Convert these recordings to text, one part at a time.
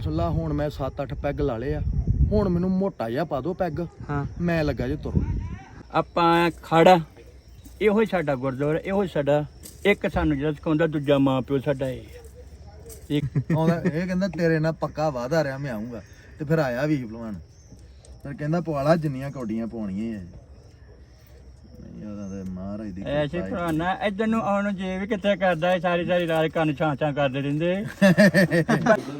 ਸੁੱਲਾ ਹੁਣ ਮੈਂ 7-8 ਪੈਗ ਲਾ ਲਏ ਆ। ਹੁਣ ਮੈਨੂੰ ਮੋਟਾ ਜਿਹਾ ਪਾ ਦਿਓ ਪੈਗ। ਹਾਂ। ਮੈਂ ਲੱਗਾ ਜੇ ਤੁਰ। ਆਪਾਂ ਖੜਾ। ਇਹੋ ਹੀ ਸਾਡਾ ਗੁਰਦੁਆਰਾ ਇਹੋ ਹੀ ਸਾਡਾ। ਇੱਕ ਸਾਨੂੰ ਜਿਹੜਾ ਸਿਖਾਉਂਦਾ ਦੂਜਾ ਮਾਂ ਪਿਓ ਸਾਡਾ ਇਹ। ਹੈ। ਇੱਕ ਆਉਂਦਾ ਇਹ ਕਹਿੰਦਾ ਤੇਰੇ ਨਾਲ ਪੱਕਾ ਵਾਦਾ ਰਿਹਾ ਮੈਂ ਆਉਂਗਾ ਤੇ ਫਿਰ ਆਇਆ ਵੀ ਭਲਵਾਨ। ਫਿਰ ਕਹਿੰਦਾ ਪਵਾਲਾ ਜਿੰਨੀਆਂ ਕੌਡੀਆਂ ਪਾਉਣੀਆਂ ਐ ਉਹਦਾ ਤੇ ਮਹਾਰਾਜ ਦੀ ਐਸੇ ਭਰਾਨਾ ਇਧਰ ਨੂੰ ਆਉਣ ਨੂੰ ਜੇ ਵੀ ਕਿੱਥੇ ਕਰਦਾ ਹੈ ਸਾਰੀ ਸਾਰੀ ਰਾਤ ਕੰਨ ਛਾਂ ਛਾਂ ਕਰਦੇ ਰਹਿੰਦੇ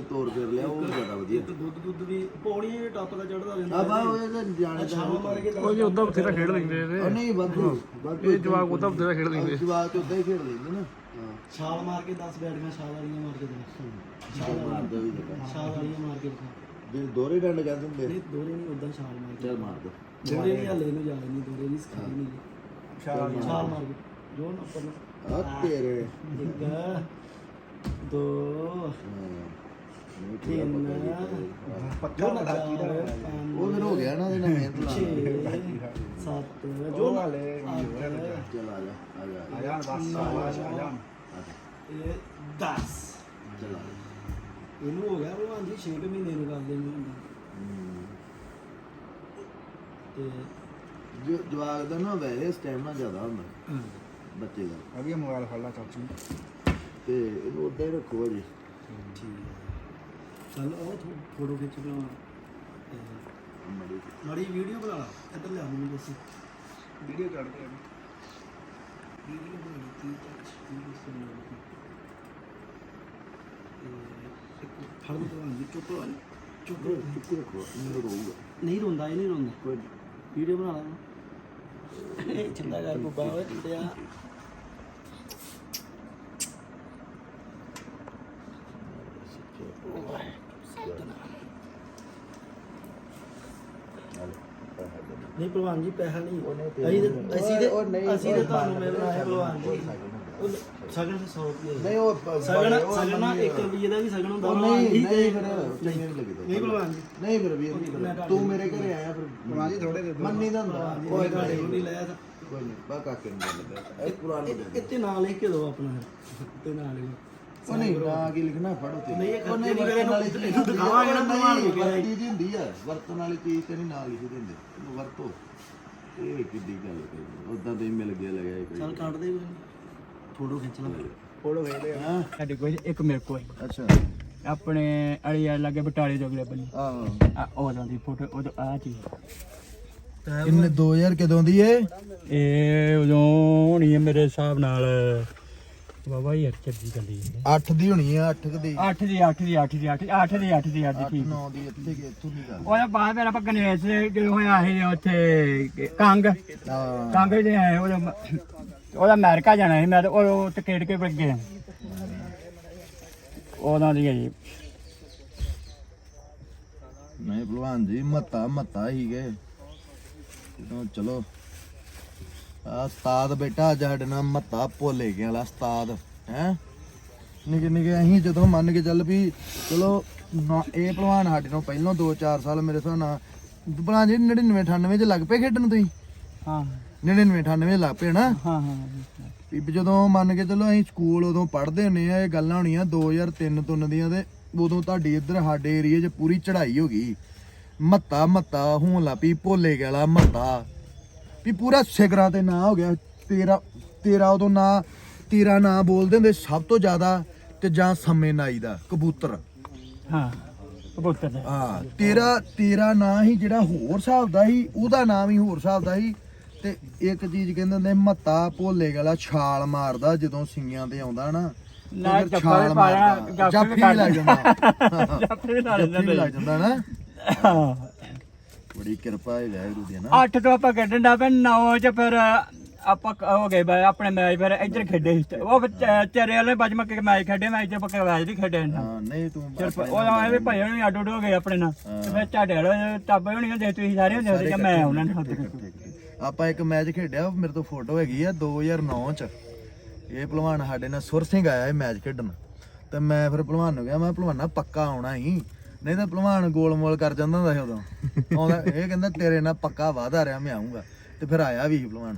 ਤੋਰ ਫਿਰ ਲਿਆ ਉਹ ਜ਼ਿਆਦਾ ਵਧੀਆ। ਦੁੱਧ ਦੁੱਧ ਵੀ ਪੌੜੀਆਂ ਟੱਪ ਦਾ ਚੜਦਾ ਰਹਿੰਦਾ ਆ ਬਾ ਉਹ ਤਾਂ ਜਾਣੇ ਦਾ ਉਹ ਜੀ ਉਦਾਂ ਬਥੇਰਾ ਖੇਡ ਲੈਂਦੇ ਨੇ ਉਹ ਨਹੀਂ ਵਾਧੂ ਵਾਧੂ ਇਹ ਜਵਾਕ ਉਦਾਂ ਬਥੇਰਾ ਖੇਡ ਲੈਂਦੇ ਜਵਾਕ ਤੇ ਉਦਾਂ ਹੀ ਖੇਡ ਲੈਂਦੇ ਨਾ। ਛਾਲ ਮਾਰ ਕੇ 10 ਬੈਟੀਆਂ ਛਾਲ ਵਾਲੀਆਂ ਮਾਰ ਕੇ ਦੇ ਛਾਲ ਮਾਰਦਾ ਵੀ ਜਗਾ ਛਾਲ ਵਾਲੀਆਂ ਮਾਰ ਕੇ ਦਿਖਾ। ਜੇ ਦੋਰੇ ਡੰਡ ਕਹਿੰਦੇ ਹੁੰਦੇ ਨਹੀਂ ਦੋਰੇ ਨਹੀਂ ਉਦਾਂ ਛਾਲ ਮਾਰ ਕੇ ਚੱਲ ਮਾਰ ਦੋ। ਦੋਰੇ ਨਹੀਂ ਹਲੇ ਨੂੰ ਜਾਣ ਨਹੀਂ ਦੋਰੇ ਨਹੀਂ ਸਿਖਾਈ ਨਹੀਂ ਛਾਲ ਛਾਲ ਮਾਰ ਕੇ ਜੋ ਨਾ ਪਰ ਆ ਤੇਰੇ। ਇੱਕ ਦੋ ਤਿੰਨ ਪੱਕਾ ਨਾ ਢਾਕੀ ਦਾ ਉਹ ਫਿਰ ਹੋ ਗਿਆ ਨਾ ਇਹਦੇ ਨਾਲ ਮਿਹਨਤ ਲਾ ਛੇ ਸੱਤ ਜੋ। ਨਾ ਚਲ। ਆ ਜਾ ਆ ਜਾ। ਆ ਜਾ ਇਹ 10 ਚਲ ਇਹਨੂੰ ਹੋ ਗਿਆ ਭਗਵਾਨ ਜੀ 6 ਮਹੀਨੇ ਨੂੰ ਕਰ ਲੈਂਦੇ ਹੁੰਦੇ। ਹਮ। ਤੇ ਜੋ ਜਵਾਕ ਦਾ ਨਾ ਵੈਸੇ ਸਟੈਮਨਾ ਜ਼ਿਆਦਾ ਹੁੰਦਾ ਬੱਚੇ ਦਾ। ਅਭੀ ਮੋਬਾਈਲ ਫੜ ਲਾ ਚਾਚੂ। ਤੇ ਇਹਨੂੰ ਉਦਾਂ ਹੀ ਰੱਖੋ ਜੀ ਠੀਕ ਹੈ। ਚੱਲ ਉਹ ਫੋਟੋ ਖਿੱਚ ਬਣਾ ਮੜੀ। ਮਾੜੀ ਵੀਡੀਓ ਬਣਾ ਲਾ। ਇੱਧਰ ਲਿਆ ਮੈਨੂੰ ਦੱਸ। ਵੀਡੀਓ ਕੱਢਦੇ ਆ ਵੀਡੀਓ ਬਣਾ ਲਈ ਤੀ ਤੱਕ ਵੀਡੀਓ ਸੁਣ ਫੜ ਦੋ ਭਗਵਾਨ ਜੀ। ਚੁੱਪ ਚੁੱਪ ਰਹੋ ਚੁੱਪ ਰੱਖੋ। ਇਹਨੂੰ ਰੋਊਗਾ। ਨਹੀਂ ਰੋਂਦਾ ਇਹ ਨਹੀਂ ਰੋਂਦਾ। ਕੋਈ ਵੀਡੀਓ ਬਣਾ ਲਾ। ਇਹ ਚੰਦਾ ਕਰ ਬੁੱਬਾ ਓਏ ਟਿਆ ਨਹੀਂ ਭਗਵਾਨ ਜੀ ਪੈਸਾ ਨਹੀਂ ਅਸੀਂ ਤੇ- ਅਸੀਂ ਉਹ ਨਹੀਂ, ਤੇ ਅਸੀਂ ਤੇ ਉਹ ਤੁਹਾਨੂੰ ਮਿਲਣਾ ਹੈ ਭਗਵਾਨ ਜੀ ਉਹ ਸਗਨ ਸੇ 100 ਰੁਪਏ ਨਹੀਂ ਉਹ ਸਗਨ ਉਹ ਸਗਨ ਨਾ ਮੰਨੀ 1 ਰੁਪਏ ਦਾ ਵੀ ਸਗਨ ਹੁੰਦਾ ਉਹ ਭਗਵਾਨ ਨਹੀਂ ਨਹੀਂ ਫਿਰ ਚੰਗੇ ਨਹੀਂ ਲੱਗਦਾ। ਨਹੀਂ ਭਗਵਾਨ ਜੀ। ਨਹੀਂ ਫਿਰ ਵੀਰ ਨਹੀਂ ਤੂੰ ਮੇਰੇ ਘਰੇ ਆਇਆ ਫਿਰ ਭਗਵਾਨ ਜੀ ਥੋੜੇ ਦੇ ਦਿਓ। ਮੰਨੀ ਦਾ ਹੁੰਦਾ। ਕੋਈ ਨਹੀਂ ਲਿਆ ਤਾਂ। ਕੋਈ ਨਹੀਂ ਬਾ ਕਾਕੇ ਨੂੰ ਕਰ ਇਹ ਪੁਰਾਣੀ ਗੱਲ ਹੈ। ਇੱਥੇ ਨਾਂ ਲਿਖ ਕੇ ਦਿਓ ਆਪਣਾ ਤੇ ਨਾਂ ਲਿਖੋ ਉਹ ਨਹੀਂ ਨਾ ਕੀ ਲਿਖਣਾ ਫੜੋ ਤੇ ਨਹੀਂ, ਇਹ ਖਰਚੇ ਵਰਤਣ ਨਹੀਂ ਵਾਲੀ ਇਹਨੂੰ ਚੀਜ਼ ਦਿਖਾਵਾਂਗੇ ਨਾ ਭਗਵਾਨ ਲਿਖਿਆ ਹੈ। ਵਰਤੀ ਦੀ ਹੁੰਦੀ ਆ ਵਰਤਣ ਵਾਲੀ ਚੀਜ਼ ਤੇ ਨਹੀਂ ਨਾਲ ਲਿਖੀ ਦਿੰਦੇ। ਇਹਨੂੰ ਵਰਤੋ। ਇਹ ਕਿੱਡੀ ਗੱਲ ਕਰੀ ਉਦਾਂ ਤੇ ਹੀ ਮਿਲ ਗਿਆ ਲਗਿਆ ਇਹ ਚੱਲ ਕੱਢ ਦੇ ਫੋਟੋ ਖਿੱਚ ਲਾ। ਫੋਟੋ ਖੇਡਦੇ ਆ ਹਾਂ? ਸਾਡੇ ਕੋਲ ਇੱਕ ਮੇਰੇ ਕੋਲ। ਅੱਛਾ। ਆਪਣੇ ਅਲੀ ਲੱਗੇ ਬਟਾਲੇ ਦੇ ਅਗਲੇ ਬੰਨੇ ਆਹੋ। ਆ ਉਹਨਾਂ ਦੀ ਫੋਟੋ ਉਹ ਆ ਚੀਜ਼। ਕਿੰਨੇ 2000 ਕਦੋਂ ਦੀ ਏ? ਇਹ ਉਦੋਂ ਹੋਣੀ ਹੈ ਮੇਰੇ ਹਿਸਾਬ ਨਾਲ। ਬਾਬਾ ਯਾਰ ਚੱਲੀ ਚੱਲੀ 8 ਦੀ ਹੋਣੀ ਆ 8 ਦੀ। 8 ਦੀ 8 ਦੀ 8 ਦੀ 8 8 ਦੀ 8 ਦੀ 8 ਦੀ 8 ਠੀਕ 9 ਦੀ ਇੱਥੇ ਕਿ ਇੱਥੋਂ ਦੀ ਗੱਲ। ਉਹਦਾ ਬਾਅਦ ਮੇਰਾ ਨਹੀਂ ਵੈਸੇ ਜਦੋਂ ਹੋਇਆ ਸੀ ਉੱਥੇ ਕੰਗ। ਕੰਗ ਦੇ ਆਏ ਉਹਦਾ ਉਹਦਾ ਅਮਰੀਕਾ ਜਾਣਾ ਸੀ ਮੈਂ ਤਾਂ ਉਹ ਟਿਕਟ ਕੇ ਬੱਗੇ ਉਹਨਾਂ ਦੀ ਹੈ ਜੀ। ਨਹੀਂ ਭਲਵਾਨ ਜੀ ਮੱਤਾ ਮੱਤਾ ਹੀ ਗਏ। ਜਦੋਂ ਚਲੋ। ਆ ਉਸਤਾਦ ਬੇਟਾ ਅੱਜ ਸਾਡੇ ਨਾਲ ਮੱਤਾ ਭੋਲੇ ਗਿਆ ਵਾਲਾ ਉਸਤਾਦ ਹੈ? ਨਿੱਕੇ ਨਿੱਕੇ ਅਸੀਂ ਜਦੋਂ ਮੰਨ ਕੇ ਚੱਲ ਵੀ ਚਲੋ ਨਾ- ਇਹ ਭਲਵਾਨ ਸਾਡੇ ਤੋਂ ਪਹਿਲਾਂ 2-4 ਸਾਲ ਮੇਰੇ ਹਿਸਾਬ ਨਾਲ ਭਲਵਾਨ ਜੀ 99 98 ਚ ਲੱਗ ਪਏ ਖੇਡਣ ਤੁਸੀਂ? ਹਾਂ। 99 98 ਚ ਲੱਗ ਪਏ ਨਾ ਹਾਂ ਹਾਂ ਵੀ ਜਦੋਂ ਮੰਨ ਕੇ ਚੱਲੋ ਅਸੀਂ ਸਕੂਲ ਉਦੋਂ ਪੜ੍ਹਦੇ ਹੁੰਨੇ ਆ ਇਹ ਗੱਲਾਂ ਹੋਣੀਆਂ 2003 ਤੁੰਨ ਦੀਆਂ ਤੇ ਉਦੋਂ ਤੁਹਾਡੀ ਇੱਧਰ ਸਾਡੇ ਏਰੀਆ 'ਚ ਪੂਰੀ ਚੜ੍ਹਾਈ ਹੋ ਗਈ। ਮੱਤਾ ਮੱਤਾ ਹੋਣ ਲਾ ਪਈ ਭੋਲੇ ਗਲਾ ਮੱਤਾ। ਵੀ ਪੂਰਾ ਸਿਗਰਾਂ ਤੇ ਨਾਂ ਹੋ ਗਿਆ ਤੇਰਾ ਤੇਰਾ ਉਦੋਂ ਨਾਂ ਤੇਰਾ ਨਾਂ ਬੋਲਦੇ ਹੁੰਦੇ ਸਭ ਤੋਂ ਜ਼ਿਆਦਾ ਤੇ ਜਾਂ ਸਮੇਂ ਨਾਈ ਦਾ ਕਬੂਤਰ। ਹਾਂ ਕਬੂਤਰ। ਹਾਂ ਤੇਰਾ ਤੇਰਾ ਨਾਂ ਹੀ ਜਿਹੜਾ ਹੋਰ ਹਿਸਾਬ ਦਾ ਸੀ ਉਹਦਾ ਨਾਮ ਹੀ ਹੋਰ ਹਿਸਾਬ ਦਾ ਸੀ। ਤੇ ਇੱਕ ਚੀਜ਼ ਕਹਿੰਦੇ ਹੁੰਦੇ ਮੱਤਾ ਭੋਲੇ ਗਲਾ ਛਾਲ ਮਾਰਦਾ ਜਦੋਂ ਸਿੰਗੀਆਂ ਤੇ ਆਉਂਦਾ ਨਾ। ਤੇ ਨਾ ਫਿਰ ਜੱਫਾ ਛਾਲ ਵੀ ਪਾਇਆ, ਮਾਰਦਾ। ਜੱਫਾ ਵੀ ਜੱਫੀ ਵੀ ਲੱਗ ਜਾਂਦਾ। ਜੱਫੀ ਵੀ ਲਾ ਜੱਫੀ ਵੀ ਲੱਗ ਜਾਂਦਾ ਨਾ। ਹਾਂ ਬੜੀ ਕਿਰਪਾ ਹੈ ਵਾਹਿਗੁਰੂ ਦੀ ਨਾ। 8 ਤੋਂ ਆਪਾਂ ਖੇਡਣ ਦਾ ਪਏ 9 ਚ ਫਿਰ ਆਪਾਂ ਕ- ਹੋ ਗਏ ਬਈ ਆਪਣੇ ਮੈਚ ਫਿਰ ਇੱਧਰ ਖੇਡੇ ਸੀ। ਉਹ ਚਰੇ ਵਾਲੇ ਬਜਮਾ ਕੇ ਮੈਚ ਖੇਡੇ ਮੈਚ ਤੇ ਪੱਕੇ ਮੈਚ ਨਹੀਂ ਖੇਡੇ ਹਾਂ ਨਹੀਂ ਤੂੰ ਉਹ ਭਾਈ ਹੋਣੀ ਅੱਡ ਉੱਡ ਹੋ ਗਏ ਆਪਣੇ ਨਾਲ। ਤੇ ਫਿਰ ਝਾੜੇ ਵਾਲੇ ਟੱਬ ਹੋਣੀ ਹੁੰਦੇ ਤੁਸੀਂ ਸਾਰੇ ਹੁੰਦੇ ਮੈਂ ਉਹਨਾਂ ਨਾਲ। ਆਪਾਂ ਇੱਕ ਮੈਚ ਖੇਡਿਆ, ਮੇਰੇ ਤੋਂ ਫੋਟੋ ਹੈਗੀ ਆ 2009 ਚ। ਇਹ ਭਲਵਾਨ ਸਾਡੇ ਨਾਲ ਸੁਰ ਸਿੰਘ ਆਇਆ ਇਹ ਮੈਚ ਖੇਡਣ। ਤੇ ਮੈਂ ਫਿਰ ਭਲਵਾਨ ਨੂੰ ਕਿਹਾ, ਮੈਂ ਭਲਵਾਨਾ, ਪੱਕਾ ਆਉਣਾ ਹੀ। ਨਹੀਂ ਤਾਂ ਭਲਵਾਨ ਗੋਲ ਮੋਲ ਕਰ ਜਾਂਦਾ ਹੁੰਦਾ ਸੀ ਉਦੋਂ। ਆਉਂਦਾ, ਇਹ ਕਹਿੰਦਾ, ਤੇਰੇ ਨਾਲ ਪੱਕਾ ਵਾਦਾ ਰਿਹਾ, ਮੈਂ ਆਉਂਗਾ ਤੇ ਫਿਰ ਆਇਆ ਵੀ ਸੀ ਭਲਵਾਨ।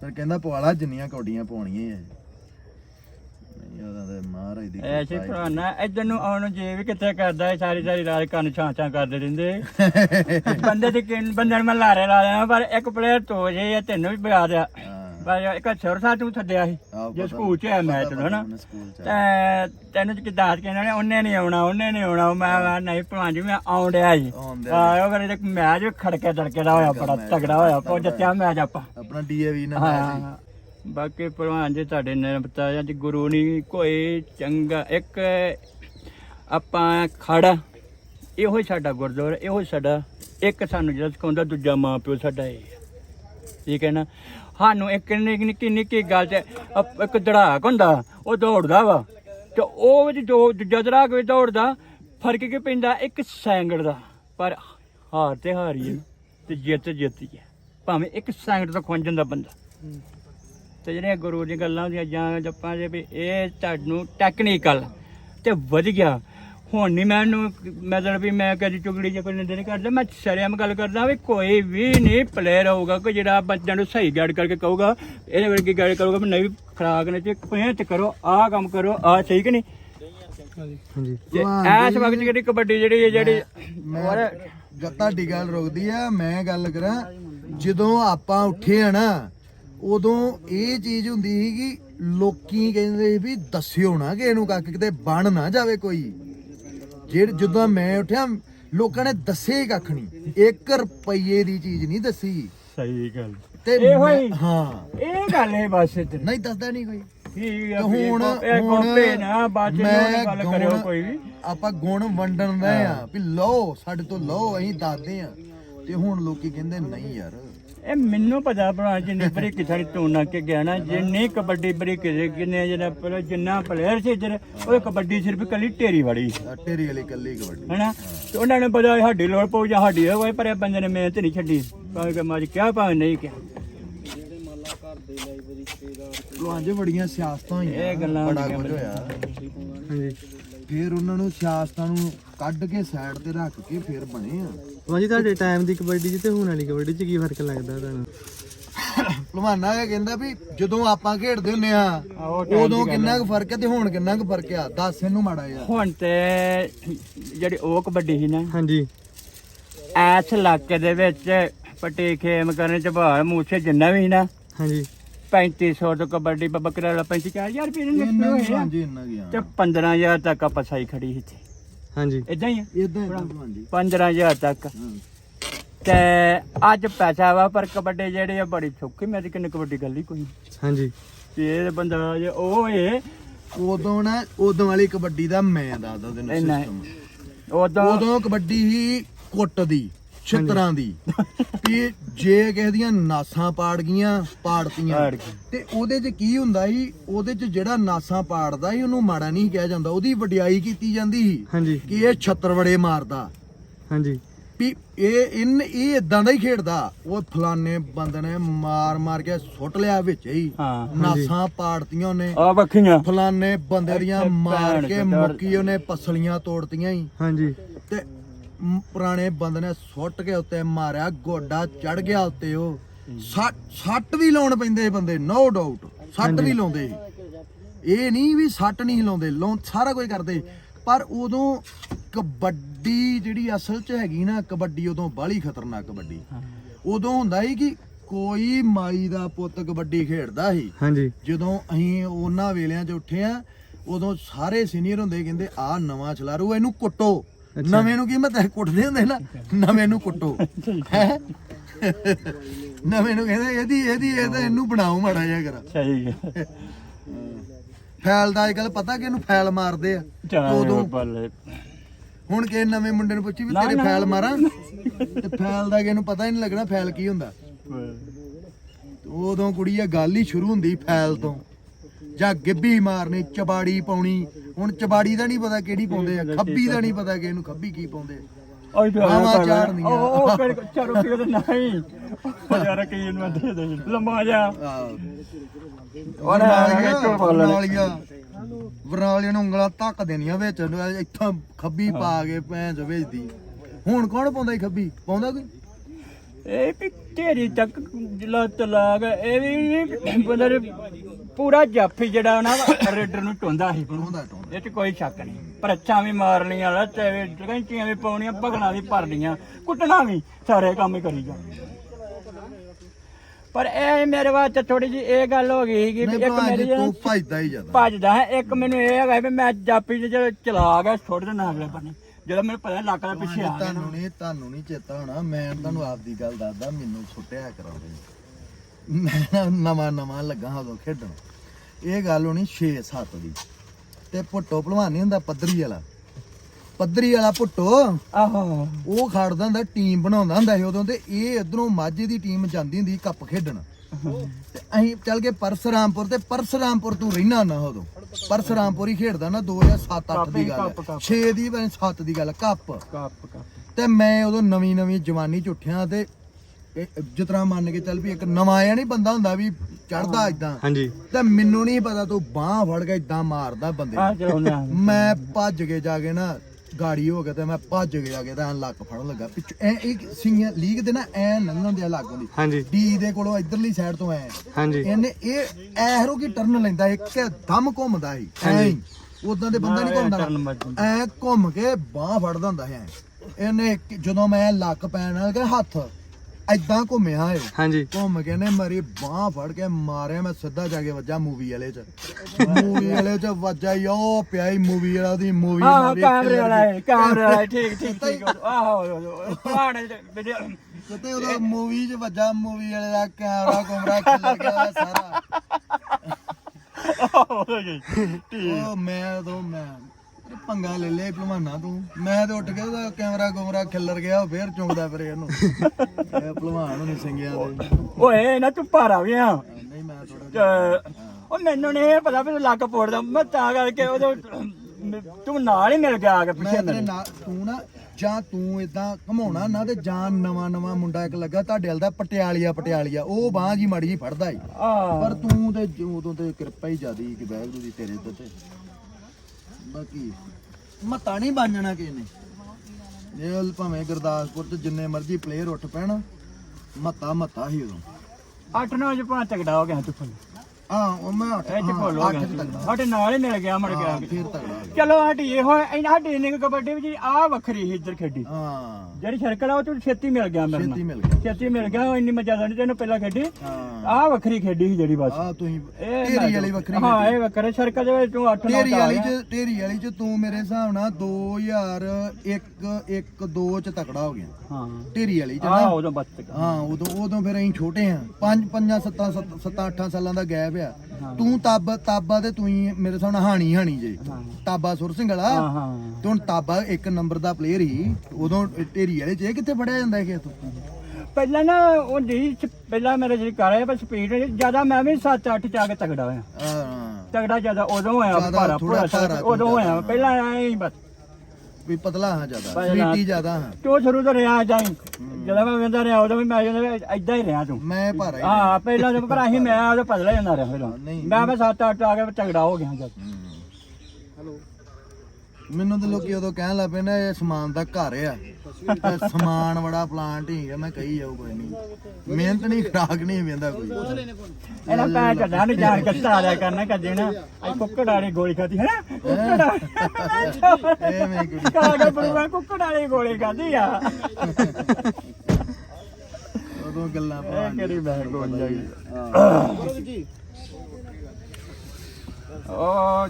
ਫਿਰ ਕਹਿੰਦਾ ਪਵਾਲਾ ਜਿੰਨੀਆਂ ਕੌਡੀਆਂ ਪਾਉਣੀਆਂ ਐ ਯਾਦਾਂ ਦੇ ਮਹਾਰਾਜ ਦੀ ਐਸੇ ਭਰਾਨਾ ਇਧਰ ਨੂੰ ਆਉਣ ਨੂੰ ਜੇ ਵੀ ਕਿੱਥੇ ਕਰਦਾ ਹੈ ਸਾਰੀ ਸਾਰੀ ਰਾਤ ਕੰਨ ਛਾਂ ਛਾਂ ਕਰਦੇ ਰਹਿੰਦੇ ਬੰਦੇ ਦੇ ਕਿੰਨ ਬੰਦੇ ਨੂੰ ਮੈਂ ਲਾਰੇ ਲਾ ਦੇਣਾ ਪਰ ਇੱਕ ਪਲੇਅਰ ਤੋ ਜੇ ਇਹ ਤੈਨੂੰ ਵੀ ਬਿਆ ਦਿਆ। ਪਰ ਇੱਕ ਸਰਸਾ ਤੂੰ ਥੱਦਿਆ ਸੀ ਜੇ ਸਕੂਲ ਚ ਹੈ ਮੈਚ ਪਤਾ ਹਨਾ? ਤੇ ਤੈਨੂੰ ਕਿ ਦਾਤ ਕਹਿੰਦੇ ਨੇ ਉਹਨੇ ਨਹੀਂ ਆਉਣਾ ਉਹਨੇ ਨਹੀਂ ਆਉਣਾ ਮੈਂ ਨਹੀਂ ਜੀ ਮੈਂ ਆਉਣ ਡਿਆ ਜੀ। ਆਹ ਉਹ ਕਹਿੰਦੇ ਮੈਚ ਖੜਕੇ ਤੜਕੇ ਦਾ ਹੋਇਆ ਬੜਾ ਤਗੜਾ ਹੋਇਆ ਜਿੱਤਿਆ ਮੈਚ ਆਪਾਂ। ਆਪਣਾ ਡੀਏਵੀ ਨਾਲ ਮੈਚ ਸੀ। ਬਾਕੀ ਭਲਵਾਨ ਜੀ ਤੁਹਾਡੇ ਨੇ ਬਤਾਇਆ ਜੀ ਗੁਰੂ ਨਹੀਂ ਕੋਈ ਚੰਗਾ। ਇੱਕ ਆਪਾਂ ਖੜਾ ਇਹੋ ਹੀ ਸਾਡਾ ਗੁਰਦੁਆਰਾ ਇਹੋ ਹੀ ਸਾਡਾ ਇੱਕ ਸਾਨੂੰ ਜਿਹੜਾ ਸਿਖਾਉਂਦਾ ਦੂਜਾ ਮਾਂ ਪਿਓ ਸਾਡਾ ਇਹ। ਠੀਕ ਹੈ ਨਾ? ਸਾਨੂੰ ਇੱਕ ਨਿੱਕੀ ਨਿੱਕੀ ਗੱਲ ਤੇ ਇੱਕ ਦੜਾਕ ਹੁੰਦਾ ਉਹ ਦੌੜਦਾ ਵਾ। ਤੇ ਉਹ ਵਿੱਚ ਜੋ ਦੂਜਾ ਦੜਾਕ ਵਿੱਚ ਦੌੜਦਾ ਫ਼ਰਕ ਕੀ ਪੈਂਦਾ? ਇੱਕ ਸੈਂਗੜ ਦਾ। ਪਰ ਹਾਰ ਤੇ ਹਾਰ ਹੀ ਹੈ ਨਾ, ਤੇ ਜਿੱਤ ਜਿੱਤ ਹੀ। ਹੈ ਭਾਵੇਂ ਇੱਕ ਸੈਂਗੜ ਤੋਂ ਖੁੰਝ ਜਾਂਦਾ ਬੰਦਾ। ਤੇ ਜਿਹੜੀਆਂ ਗੁਰੂ ਦੀ ਗੱਲਾਂ ਹੁੰਦੀਆਂ ਜਾਂ ਜੱਪਾਂ ਦੇ ਵੀ ਇਹ ਤੁਹਾਨੂੰ ਟੈਕਨੀਕਲ ਤੇ ਵਧ ਗਿਆ ਹੁਣ ਨਹੀਂ ਮੈਨੂੰ ਮਤਲਬ ਵੀ ਮੈਂ ਕਦੀ ਚੁਗਲੀ ਜਾਂ ਕੋਈ ਨਿੰਦੇ ਨਹੀਂ ਕਰਦਾ ਮੈਂ ਸ਼ਰਮ ਗੱਲ ਕਰਦਾ ਵੀ ਕੋਈ ਵੀ ਨਹੀਂ ਪਲੇਅਰ ਹੋਊਗਾ ਕਿ ਜਿਹੜਾ ਬੱਚਿਆਂ ਨੂੰ ਸਹੀ ਗਾਈਡ ਕਰਕੇ ਕਹੂਗਾ ਇਹਦੇ ਵਰਗੀ ਗਾਈਡ ਕਰੂਗਾ ਵੀ ਨਹੀਂ ਖਰਾਕ ਨੇ ਤੇ ਮਿਹਨਤ ਕਰੋ ਆਹ ਕੰਮ ਕਰੋ ਆਹ ਸਹੀ ਕਿ ਨਹੀਂ? ਹਾਂਜੀ। ਇਸ ਵਕਤ ਜਿਹੜੀ ਕਬੱਡੀ ਜਿਹੜੀ ਹੈ ਜਿਹੜੀ ਮੈਂ ਗ- ਤੁਹਾਡੀ ਗੱਲ ਰੁਕਦੀ ਆ ਮੈਂ ਗੱਲ ਕਰਾਂ ਜਦੋਂ ਆਪਾਂ ਉੱਠੇ ਆ ਨਾ ਉਦੋਂ ਇਹ ਚੀਜ਼ ਹੁੰਦੀ ਸੀ ਕਿ ਲੋਕੀ ਕਹਿੰਦੇ ਸੀ ਵੀ ਦੱਸਿਓ ਨਾ ਕਿ ਇਹਨੂੰ ਕੱਖ ਕਿਤੇ ਬਣ ਨਾ ਜਾਵੇ ਕੋਈ। ਜਿਹੜੇ ਜਦੋਂ ਮੈਂ ਉੱਠਿਆ ਲੋਕਾਂ ਨੇ ਦੱਸੇ ਹੀ ਕੱਖ ਨਹੀਂ। 1 ਰੁਪਏ ਦੀ ਚੀਜ਼ ਨਹੀਂ ਦੱਸੀ। ਸਹੀ ਗੱਲ। ਤੇ ਇਹੋ ਹੀ। ਹਾਂ। ਇਹ ਗੱਲ ਹੈ ਬਸ ਇੱਧਰ। ਨਹੀਂ ਦੱਸਦਾ ਨਹੀਂ ਕੋਈ। ਠੀਕ ਤੇ ਹੈ ਹੁਣ ਇਹ ਗੋਪੇ ਨਾ ਬਾਅਦ ਚ ਮੈਂ ਗੱਲ ਕਰਿਓ ਕੋਈ ਵੀ। ਆਪਾਂ ਗੁਣ ਵੰਡਣ ਦੇ ਆ ਵੀ ਲਓ ਸਾਡੇ ਤੋਂ ਲਓ ਅਸੀਂ ਦੱਸਦੇ ਆ। ਤੇ ਹੁਣ ਲੋਕੀ ਕਹਿੰਦੇ ਨਹੀਂ ਯਾਰ ਇਹ ਮੈਨੂੰ ਪਤਾ ਭਰਾ ਜਿੰਨੀ ਬਰੀਕੀ ਸਾਡੀ ਤੋਨਾ ਕੇ ਗਿਆ ਨਾ ਜਿੰਨੀ ਕਬੱਡੀ ਬਰੀਕੀ ਦੇ ਕਿੰਨੇ ਜਿਹੜਾ ਪਰ ਜਿੰਨਾ ਪਲੇਅਰ ਸੀ ਇੱਧਰ ਉਹ ਕਬੱਡੀ ਸਿਰਫ ਕੱਲੀ ਢੇਰੀ ਵਾਲੀ ਢੇਰੀ ਵਾਲੀ ਕੱਲੀ ਕਬੱਡੀ। ਹਨਾ? ਤੇ ਉਹਨਾਂ ਨੇ ਪਤਾ ਸਾਡੀ ਲੋੜ ਪਊ ਜਾਂ ਸਾਡੀ ਹੋਵੇ ਪਰ ਇਹ ਬੰਦੇ ਨੇ ਮਿਹਨਤ ਨਹੀਂ ਛੱਡੀ। ਭਾਵੇਂ ਕਿ ਮਾਜ ਕਿਹਾ ਭਾਵੇਂ ਨਹੀਂ ਕਿਹਾ। ਲੋਹਾਂ 'ਚ ਬੜੀਆਂ ਸਿਆਸਤਾਂ ਹੋਈਆਂ। ਇਹ ਗੱਲਾਂ ਬੜਾ ਕੁਝ ਹੋਇਆ। ਫਿਰ ਉਹਨਾਂ ਨੂੰ ਸਿਆਸਤਾਂ ਨੂੰ ਕੱਢ ਕੇ ਸਾਈਡ ਤੇ ਰੱਖ ਕੇ ਫਿਰ ਬਣੇ ਆ। ਭਾਜੀ ਤੁਹਾਡੇ ਟਾਈਮ ਦੀ ਕਬੱਡੀ 'ਚ ਤੇ ਹੁਣ ਵਾਲੀ ਕਬੱਡੀ 'ਚ ਕੀ ਫ਼ਰਕ ਲੱਗਦਾ ਤੁਹਾਨੂੰ? ਭਲਵਾਨਾ ਇਹ ਕਹਿੰਦਾ ਵੀ ਜਦੋਂ ਆਪਾਂ ਖੇਡਦੇ ਹੁੰਨੇ ਆ ਉਦੋਂ ਕਿੰਨਾ ਕੁ ਫ਼ਰਕ ਹੈ ਤੇ ਹੁਣ ਕਿੰਨਾ ਕੁ ਫ਼ਰਕ ਆ? ਦੱਸ ਇਹਨੂੰ ਮਾੜਾ ਜਿਹਾ। ਹੁਣ ਤੇ ਜਿਹੜੀ ਉਹ ਕਬੱਡੀ ਸੀ ਨਾ ਹਾਂਜੀ। ਐਸ ਇਲਾਕੇ ਦੇ ਵਿੱਚ ਪੱਟੀ ਖੇਮ ਕਰਨ ਚ ਭਾਲ ਮੂਸੇ ਜਿੰਨਾ ਵੀ ਸੀ ਨਾ ਹਾਂਜੀ। 3500 ਤੋਂ ਕਬੱਡੀ ਬੱਕਰਾ ਵਾਲਾ 35000 ਰੁਪਏ ਆ। ਹਾਂਜੀ ਇੰਨਾ ਗਿਆ ਤੇ 15000 ਤੱਕ ਆਪਾਂ ਸਾਈ ਖੜੀ ਸੀ ਹਾਂਜੀ। ਇਦਾਂ ਹੀ ਆ? ਇਦਾਂ ਹਾਂਜੀ। 15000 ਤੱਕ। ਤੇ ਅੱਜ ਪੈਸਾ ਵਾ ਪਰ ਕਬੱਡੀ ਜਿਹੜੀ ਆ ਬੜੀ ਸੌਖੀ ਮੈਂ ਤੇ ਕਿੰਨੇ ਕਬੱਡੀ ਗੱਲ ਹੀ ਕੋਈ। ਹਾਂਜੀ। ਤੇ ਇਹ ਬੰਦਾ ਜੇ ਉਹ ਏ ਉਦੋਂ ਨਾ ਉਦੋਂ ਵਾਲੀ ਕਬੱਡੀ ਦਾ ਮੈਂ ਦੱਸਦਾ ਤੈਨੂੰ ਸਿਸਟਮ ਉਦੋਂ ਉਦੋਂ ਕਬੱਡੀ ਹੀ ਕੁੱਟ ਦੀ ਛਿੱਤਰਾਂ ਦੀ। ਵੀ ਜੇ ਕਿਸੇ ਦੀਆਂ ਨਾਸਾਂ ਪਾੜ ਗਈਆਂ ਪਾੜਤੀਆਂ। ਪਾੜ ਗਈ। ਤੇ ਉਹਦੇ 'ਚ ਕੀ ਹੁੰਦਾ ਸੀ? ਉਹਦੇ 'ਚ ਜਿਹੜਾ ਨਾਸਾਂ ਪਾੜਦਾ ਸੀ ਉਹਨੂੰ ਮਾੜਾ ਨਹੀਂ ਕਿਹਾ ਜਾਂਦਾ। ਉਹਦੀ ਵਡਿਆਈ ਕੀਤੀ ਜਾਂਦੀ ਸੀ ਹਾਂਜੀ। ਕਿ ਇਹ ਛੱਤਰ ਵੜੇ ਮਾਰਦਾ। ਹਾਂਜੀ। ਵੀ ਇਹ ਇਨ ਇਹ ਇਦਾਂ ਦਾ ਹੀ ਖੇਡਦਾ। ਉਹ ਫਲਾਣੇ ਬੰਦੇ ਨੇ ਮਾਰ ਮਾਰ ਕੇ ਸੁੱਟ ਲਿਆ ਵਿੱਚ ਹੀ। ਹਾਂ ਨਾਸਾਂ ਪਾੜਤੀਆਂ ਉਹਨੇ। ਆ ਬੱਖੀਆਂ ਫਲਾਣੇ ਬੰਦੇ ਦੀਆਂ ਮਾਰ ਕੇ। ਮੁੱਕੀ ਉਹਨੇ ਪਸਲੀਆਂ ਤੋੜਤੀਆਂ ਹੀ। ਹਾਂਜੀ। ਤੇ ਮ- ਪੁਰਾਣੇ ਬੰਦੇ ਨੇ ਸੁੱਟ ਕੇ ਉੱਤੇ ਮਾਰਿਆ ਗੋਡਾ ਚੜ ਗਿਆ ਉੱਤੇ ਉਹ। ਸੱਟ ਸੱਟ ਵੀ ਲਾਉਣ ਪੈਂਦੇ ਬੰਦੇ ਨੋ ਡਾਊਟ ਸੱਟ ਵੀ ਲਾਉਂਦੇ। ਇਹ। ਨਹੀਂ ਵੀ ਸੱਟ ਨਹੀਂ ਲਾਉਂਦੇ ਲਾਉਂ ਸਾਰਾ ਕੁਝ ਕਰਦੇ। ਪਰ ਉਦੋਂ ਕਬੱਡੀ ਜਿਹੜੀ ਅਸਲ 'ਚ ਹੈਗੀ ਨਾ ਕਬੱਡੀ ਉਦੋਂ ਬਾਹਲੀ ਖਤਰਨਾਕ ਕਬੱਡੀ। ਉਦੋਂ ਹੁੰਦਾ ਸੀ ਕਿ ਕੋਈ ਮਾਈ ਦਾ ਪੁੱਤ ਕਬੱਡੀ ਖੇਡਦਾ ਸੀ। ਹਾਂਜੀ। ਜਦੋਂ ਅਸੀਂ ਉਹਨਾਂ ਵੇਲਿਆਂ 'ਚ ਉੱਠੇ ਆ ਉਦੋਂ ਸਾਰੇ ਸੀਨੀਅਰ ਹੁੰਦੇ ਕਹਿੰਦੇ ਆ ਨਵਾਂ ਚਲਾਰੂ ਇਹਨੂੰ ਕੁੱਟੋ। ਨਵੇਂ ਨੂੰ ਕੀ ਮੈਂ ਤਾਂ ਕੁੱਟਦੇ ਹੁੰਦੇ ਨਾ? ਨਵੇਂ ਨੂੰ ਕੁੱਟੋ। ਹੈ? ਨਵੇਂ ਨੂੰ ਕਹਿੰਦੇ ਇਹਦੀ ਇਹਦੀ ਇਹ ਤਾਂ ਇਹਨੂੰ ਬਣਾਓ ਮਾੜਾ ਜਿਹਾ ਕਰ। ਸਹੀ ਹੈ ਫੈਲ ਦਾ ਅੱਜਕੱਲ ਪਤਾ ਕਿ ਇਹਨੂੰ ਫੈਲ ਮਾਰਦੇ ਆ। ਉਦੋਂ ਹੁਣ ਕਿਸੇ ਨਵੇਂ ਮੁੰਡੇ ਨੂੰ ਪੁੱਛੀ ਵੀ ਤੇਰੇ। ਫੈਲ ਮਾਰਾਂ? ਤੇ ਫੈਲ ਦਾ ਕਿਸੇ ਨੂੰ ਪਤਾ ਹੀ ਨਹੀਂ ਲੱਗਣਾ ਫੈਲ ਕੀ ਹੁੰਦਾ। ਉਦੋਂ ਕੁੜੀ ਆ ਗੱਲ ਹੀ ਸ਼ੁਰੂ ਹੁੰਦੀ ਫੈਲ ਤੋਂ। ਜਾਂ ਗਿੱਬੀ ਮਾਰਨੀ ਚਬਾੜੀ ਪਾਉਣੀ। ਹੁਣ ਚਬਾੜੀ ਦਾ ਨਹੀਂ ਪਤਾ ਕਿਹੜੀ ਪਾਉਂਦੇ ਆ ਖੱਬੀ ਦਾ ਨਹੀਂ ਪਤਾ ਕਿ ਇਹਨੂੰ ਖੱਬੀ ਕੀ ਪਾਉਂਦੇ। ਓਏ। ਉਹ ਚਰੋ ਨਹੀਂ। ਯਾਰ ਦੇ ਦੇ ਲੰਮਾ ਜਾ। ਵਰਨਾਲੀਆਂ ਵਰਨਾਲੀਆਂ ਨੂੰ ਉਂਗਲਾਂ ਧੱਕ ਦੇਣੀਆਂ ਵਿੱਚ। ਇੱਥੋਂ ਖੱਬੀ ਪਾ ਕੇ ਚ ਵੇਚਦੀ ਹੁਣ ਕੌਣ ਪਾਉਂਦਾ ਖੱਬੀ? ਪਾਉਂਦਾ ਕੋਈ? ਇਹ ਵੀ ਤੇਰੀ ਤੱਕ ਜਿਲਾ ਤਲਾਕ ਇਹ ਵੀ ਬੰਦੇ ਪੂਰਾ ਜਾਫੀ ਜਿਹੜਾ ਨਾ ਰੇਡਰ ਨੂੰ ਟੋਂਦਾ ਸੀ। ਇਹ ਚ ਕੋਈ ਸ਼ੱਕ ਨਹੀਂ। ਪਰ ਅੱਛਾ ਵੀ ਮਾਰਨੀਆਂ ਲੱਤੇ ਵੀ ਕੈਂਚੀਆਂ ਵੀ ਪਾਉਣੀਆਂ ਭਗਣਾ ਵੀ ਭਰਨੀਆਂ ਕੁੱਟਣਾ ਵੀ ਸਾਰੇ ਕੰਮ ਹੀ ਕਰੀ ਜਾ ਪਰ ਇਹ ਮੇਰੇ ਵਾਸਤੇ ਥੋੜੀ ਜੀ ਇਹ ਗੱਲ ਹੋ ਗਈ ਕਿ ਇੱਕ ਮੇਰੀ ਜੀ ਤੂੰ ਭੱਜਦਾ ਹੀ ਜ਼ਿਆਦਾ ਭੱਜਦਾ ਹੈ ਇੱਕ ਮੈਨੂੰ ਇਹ ਹੈਗਾ ਵੀ ਮੈਂ ਜਾਪੀ ਜਦੋਂ ਚਲਾ ਗਿਆ ਛੋੜ ਦੇਣਾ ਅਗਲੇ ਬੰਨੇ ਜਦੋਂ ਮੈਨੂੰ ਪਤਾ ਲੱਕ ਦੇ ਪਿੱਛੇ ਆ ਗਿਆ ਤੁਹਾਨੂੰ ਨਹੀਂ ਤੁਹਾਨੂੰ ਨਹੀਂ ਚੇਤਾ ਹੋਣਾ ਮੈਂ ਤੁਹਾਨੂੰ ਆਪਦੀ ਗੱਲ ਦੱਸਦਾ ਮੈਨੂੰ ਸੁੱਟਿਆ ਕਰਾਉਂਦੇ ਮੈਂ ਨਵਾਂ ਨਵਾਂ ਲੱਗਾ ਉਦੋਂ ਖੇਡਣ। ਇਹ ਗੱਲ ਹੋਣੀ 6 7 ਦੀ। ਤੇ ਪੁੱਟੋ ਭਲਵਾਨ ਨਹੀਂ ਹੁੰਦਾ ਪੱਧਰੀ ਵਾਲਾ। ਪੱਧਰੀ ਵਾਲਾ ਪੁੱਟੋ। ਆਹੋ। ਉਹ ਖੜਦਾ ਹੁੰਦਾ ਟੀਮ ਬਣਾਉਂਦਾ ਹੁੰਦਾ ਸੀ ਉਦੋਂ ਤੇ ਇਹ ਇਧਰੋਂ ਮਾਝੇ ਦੀ ਟੀਮ ਜਾਂਦੀ ਹੁੰਦੀ ਕੱਪ ਖੇਡਣ। ਤੇ ਅਸੀਂ ਚੱਲ ਗਏ ਪਰਸਰਾਮਪੁਰ ਤੇ ਪਰਸਰਾਮਪੁਰ ਤੂੰ ਰਹਿਣਾ ਨਾ ਉਦੋਂ। ਪਰਸਰਾਮਪੁਰ ਹੀ ਖੇਡਦਾ ਨਾ 2007 8 ਦੀ ਗੱਲ ਕੱਪ, ਕੱਪ। 6 ਦੀ ਬਣ 7 ਦੀ ਗੱਲ ਕੱਪ। Cup cup. ਤੇ ਮੈਂ ਉਦੋਂ ਨਵੀਂ ਨਵੀਂ ਜਵਾਨੀ ਚ ਉੱਠਿਆ ਤੇ ਇਹ ਜਿਸ ਤਰ੍ਹਾਂ ਮੰਨ ਕੇ ਚੱਲ ਵੀ ਇੱਕ ਨਵਾਂ ਆਇਆ ਨਹੀਂ ਬੰਦਾ ਹੁੰਦਾ ਵੀ ਚੜਦਾ ਇਦਾਂ ਹਾਂਜੀ। ਤੇ ਮੈਨੂੰ ਨਹੀਂ ਪਤਾ ਤੂੰ ਬਾਹ ਫੜ ਕੇ ਇਦਾਂ ਮਾਰਦਾ ਬੰਦੇ ਆ। ਚਲਾਉਂਦੇ ਮੈਂ ਭੱਜ ਕੇ ਜਾ ਕੇ ਨਾ ਗਾੜੀ ਹੋ ਗਿਆ ਤੇ ਮੈਂ ਭੱਜ ਕੇ ਜਾ ਕੇ ਤਾਂ ਲੱਕ ਫੜਨ ਲੱਗਾ। ਪਿੱਛੇ ਐ ਇੱਕ ਸੀਆਂ ਲੀਗ ਦੇ ਨਾ ਐ ਲੰਘਣ ਦੇ ਲੱਗ ਹੁੰਦੀ। ਹਾਂਜੀ। ਡੀ ਦੇ ਕੋਲੋਂ ਇਧਰਲੀ ਸਾਈਡ ਤੋਂ ਐ। ਹਾਂਜੀ। ਇਹਨੇ ਇਹ ਐਰੋ ਕੀ ਟਰਨ ਲੈਂਦਾ ਇੱਕ ਦਮ ਘੁੰਮਦਾ ਸੀ। ਐ। ਉਦਾਂ ਦੇ ਬੰਦਾ ਨਹੀਂ ਟਰਨ ਘੁੰਮਦਾ। ਐ ਘੁੰਮ ਕੇ ਬਾਹ ਫੜਦਾ ਹੁੰਦਾ ਹੈ ਇਹਨੇ ਇੱਕ- ਜਦੋਂ ਮੈਂ ਲੱਕ ਪੈਣ ਲੱਗਾ ਹੱਥ ਐਦਾਂ ਘੁੰਮਿਆ ਏ ਹਾਂਜੀ। ਘੁੰਮ ਕੇ ਨੇ ਮੇਰੀ ਬਾਹ ਫੜ ਕੇ ਮਾਰਿਆ ਮੈਂ ਸਿੱਧਾ ਜਾ ਕੇ ਵੱਜਾ ਮੂਵੀ ਵਾਲੇ ਚ। ਮੂਵੀ ਵਾਲੇ ਚ ਵੱਜਾ ਹੀ ਉਹ ਪਿਆ ਹੀ ਮੂਵੀ ਵਾਲਾ ਦੀ ਮੂਵੀ ਆਹ ਕੈਮਰੇ ਵਾਲਾ ਹੈ ਕੈਮਰੇ ਵਾਲਾ ਹੈ, ਠੀਕ ਠੀਕ ਠੀਕ। ਆਹੋ ਪੁਰਾਣੇ ਵੀਡੀਓ ਤੇ ਉਹਦਾ ਮੂਵੀ ਚ ਵੱਜਾ ਮੂਵੀ ਵਾਲੇ ਦਾ ਕੈਮਰਾ ਕੁਮਰਾ ਖਿਲ ਗਿਆ ਉਹਦਾ ਸਾਰਾ। ਉਹ ਮੈਂ ਉਦੋਂ ਮੈਂ। ਤੇ ਪੰਗਾ ਲੈ ਲਿਆ ਭਲਵਾਨਾ ਤੂੰ। ਮੈਂ ਤੇ ਉੱਠ ਕੇ ਉਹਦਾ ਕੈਮਰਾ ਕੁਮਰਾ ਖਿਲਰ ਗਿਆ ਉਹ ਫੇਰ ਚੁੰਗਦਾ ਫਿਰ ਇਹਨੂੰ। ਇਹ ਭਲਵਾਨ ਨੂੰ ਸਿੰਗਿਆ ਦੇ। ਓਏ ਨਾ ਤੂੰ ਭਾਰਾ ਵੀ ਆ। ਨਹੀਂ ਮੈਂ ਥੋੜਾ ਤੇ ਉਹ ਮੈਨੂੰ ਨਹੀਂ ਪਤਾ ਵੀ ਤੂੰ ਲੱਕ ਪੋੜਦਾ। ਮੈਂ ਤਾਂ ਕਰਕੇ ਉਦੋਂ ਤੂੰ ਨਾਲ ਹੀ ਮਿਲ ਗਿਆ ਆ ਕੇ ਮੈਂ ਪਿੱਛੇ ਤੇਰੇ ਨਾਲ ਤੂੰ ਨਾ ਜਾਂ ਤੂੰ ਇਦਾਂ ਘਮਾਉਣਾ ਨਾ ਤੇ ਜਾਂ ਨਵਾਂ ਨਵਾਂ ਮੁੰਡਾ ਇੱਕ ਲੱਗਾ ਤੁਹਾਡੇ ਵਾਲ ਦਾ ਪਟਿਆਲੀਆ ਪਟਿਆਲੀਆ। ਉਹ ਬਾਂਹ ਜੀ ਮੜੀ ਜੀ ਫੜਦਾ ਈ। ਆ ਪਰ ਤੂੰ ਤੇ ਜ- ਉਦੋਂ ਤੇ ਕਿਰਪਾ ਹੀ ਜਿਆਦੀ ਕਿ ਵਾਹਿਗੁਰੂ ਦੀ ਤੇਰੇ ਤੇ ਤੇ। ਬਾਕੀ ਮਤਾ ਨਹੀਂ ਬਾਨਣਾ ਕਿਸੇ ਨੇ। ਜੇ ਭਾਵੇਂ ਗੁਰਦਾਸਪੁਰ ਚ ਜਿੰਨੇ ਮਰਜ਼ੀ ਪਲੇਅਰ ਉੱਠ ਪੈਣ, ਮਤਾ ਮਤਾ ਹੀ ਉਦੋਂ। 8-9 ਵਜੇ ਪਾ ਤਗੜਾ ਹੋ ਗਿਆ ਤੂੰ ਫੁੱਲ ਹਾਂ ਉਹ ਮੈਂ ਅੱਠ ਇਹ ਚ ਫੁੱਲ ਹੋ ਹਾਂ, ਗਿਆ ਅੱਠ ਚ ਤੱਕ। ਸਾਡੇ ਨਾਲ ਹੀ ਮਿਲ ਗਿਆ ਮੁੜ ਗਿਆ ਹਾਂ, ਫਿਰ ਤਗੜਾ ਹੋ ਗਿਆ। ਚਲੋ ਸਾਡੀ ਇਹ ਹੋਇਆ ਇਹਨਾਂ ਸਾਡੀ ਇੰਨੀ ਕੁ ਕਬੱਡੀ ਵਿੱਚ ਆ ਵੱਖਰੀ ਸੀ ਇੱਧਰ ਖੇਡੀ। ਹਾਂ। ਜਿਹੜੀ ਸਰਕਲ ਆ ਉਹ ਤੂੰ ਛੇਤੀ ਮਿਲ ਗਿਆ ਮੇਰੇ ਛੇਤੀ ਨਾਲ। ਮਿਲ ਗਿਆ। ਛੇਤੀ ਮਿਲ ਗਿਆ ਉਹ ਇੰਨੀ ਮਜ਼ਾ ਨਹੀਂ ਤੈਨੂੰ ਪਹਿਲਾਂ ਖੇਡੀ। ਆ ਵੱਖਰੀ ਖੇਡੀ ਸੀ ਜਿਹੜੀ ਬਸ। ਆ ਤੁਸੀਂ ਇਹ ਢੇਰੀ ਵਾਲੀ ਵੱਖਰੀ ਹਾਂ ਇਹ ਵੱਖਰੇ ਸਰਕਲ ਦੇ ਵਿੱਚ ਤੂੰ 8 9 ਢੇਰੀ ਵਾਲੀ ਚ ਢੇਰੀ ਵਾਲੀ ਚ ਤੂੰ ਮੇਰੇ ਹਿਸਾਬ ਨਾਲ 2001 1 2 ਚ ਤਕੜਾ ਹੋ ਗਿਆ। ਹਾਂ। ਢੇਰੀ ਵਾਲੀ ਚ ਨਾ ਉਦੋਂ ਬਸ ਤੱਕ ਹਾਂ ਉਦੋਂ ਉਦੋਂ ਫਿਰ ਅਸੀਂ ਛੋਟੇ ਆ ਪੰਜ ਪੰਜਾਂ ਸੱਤਾਂ ਸੱਤ- ਸੱਤਾਂ ਅੱਠਾਂ ਸਾਲਾਂ ਦਾ ਗੈਪ ਆ। ਹਾਂ। ਤੂੰ ਤਾਬਾ ਤਾਬਾ ਤੇ ਤੂੰ ਹੀ ਮੇਰੇ ਨਾਲ ਹਾਣੀ ਹਾਣੀ ਜੇ। ਹਾਂ। ਤਾਬਾ ਸੁਰ ਸਿੰਘ ਵਾਲਾ ਹਾਂ ਹਾਂ। ਤੇ ਹੁਣ ਤਾਬਾ ਇੱਕ ਨੰਬਰ ਦਾ ਪਲੇਅਰ ਹੀ। ਉਦੋਂ ਢੇਰੀ ਵਾਲੇ ਚ ਇਹ ਕਿੱਥੇ ਫੜਿਆ ਜਾਂਦਾ ਹੈ ਤੂੰ ਪਹਿਲਾਂ ਨਾ ਉਹ ਜੀ ਪਹਿਲਾਂ ਮੇਰੇ ਜਿਹੜੀ ਕਰ ਰਿਹਾ ਪਰ ਸਪੀਡ ਜ਼ਿਆਦਾ ਮੈਂ ਵੀ 7 8 ਚ ਆ ਕੇ ਤਗੜਾ ਹੋਇਆ। ਹਾਂ। ਤਗੜਾ ਜ਼ਿਆਦਾ ਉਦੋਂ ਹੋਇਆ ਜ਼ਿਆਦਾ ਭਾਰਾ ਥੋੜ੍ਹਾ ਭਾਰਾ ਉਦੋਂ ਹੋਇਆ। ਪਹਿਲਾਂ ਆਇਆ ਹੀ ਬਸ। ਵੀ ਪਤਲਾ ਹਾਂ ਜ਼ਿਆਦਾ ਸਵੀਟੀ ਜ਼ਿਆਦਾ ਹਾਂ। ਤੂੰ ਸ਼ੁਰੂ ਤੋਂ ਰਿਹਾ ਜਾਈ ਜਦੋਂ ਮੈਂ ਵੇਂਦਾ ਰਿਹਾ ਉਦੋਂ ਵੀ ਮੈਂ ਇਦਾਂ ਹੀ ਰਿਹਾ ਤੂੰ। ਮੈਂ ਭਾਰਾ ਹੀ ਹਾਂ ਪਹਿਲਾਂ ਤਾਂ ਪਰ ਅਸੀਂ ਮੈਂ ਉਹਦੇ ਪਤਲਾ ਹੀ ਹੁੰਦਾ ਰਿਹਾ ਪਹਿਲਾਂ ਨਹੀਂ। ਮੈਂ ਮੈਂ 7 8 ਆ ਕੇ ਤਗੜਾ ਹੋ ਗਿਆ ਜਦ। ਮੈਨੂੰ ਤਾਂ ਲੋਕੀ ਉਦੋਂ ਕਹਿਣ ਲੱਗ ਪਏ ਨੇ ਇਹ ਸਮਾਨ ਦਾ ਘਰ ਆ। ਤੇ ਸਮਾਨ ਬੜਾ ਪਲਾਂਟ ਹੀ ਹੈ ਮੈਂ ਕਹੀ ਜਾਊ ਕੋਈ ਨਹੀਂ ਮਿਹਨਤ ਨਹੀਂ ਖਰਾਕ ਨਹੀਂ ਵੇਂਦਾ ਕੋਈ। ਇਹਨਾਂ ਪੈ ਚੱਡਾ ਨਹੀਂ ਜਾਣ ਕੇ ਤਾਰਿਆ ਕਰਨਾ ਕਦੇ ਨਾ ਇਹ ਕੁੱਕੜ ਵਾਲੀ ਗੋਲੀ ਖਾਦੀ ਹੈ? ਕੁੱਕੜ ਇਹ ਮੇਰੀ ਕੁੜੀ। ਕਾਗਰ ਬੜੂਆ ਕੁੱਕੜ ਵਾਲੀ ਗੋਲੀ ਖਾਦੀ ਆ। ਉਦੋਂ ਗੱਲਾਂ ਇਹ ਪਾ ਕਿਹੜੀ ਮੈਂ ਗੋਲੀ ਜਾਈ। ਹਾਂ। ਉਹ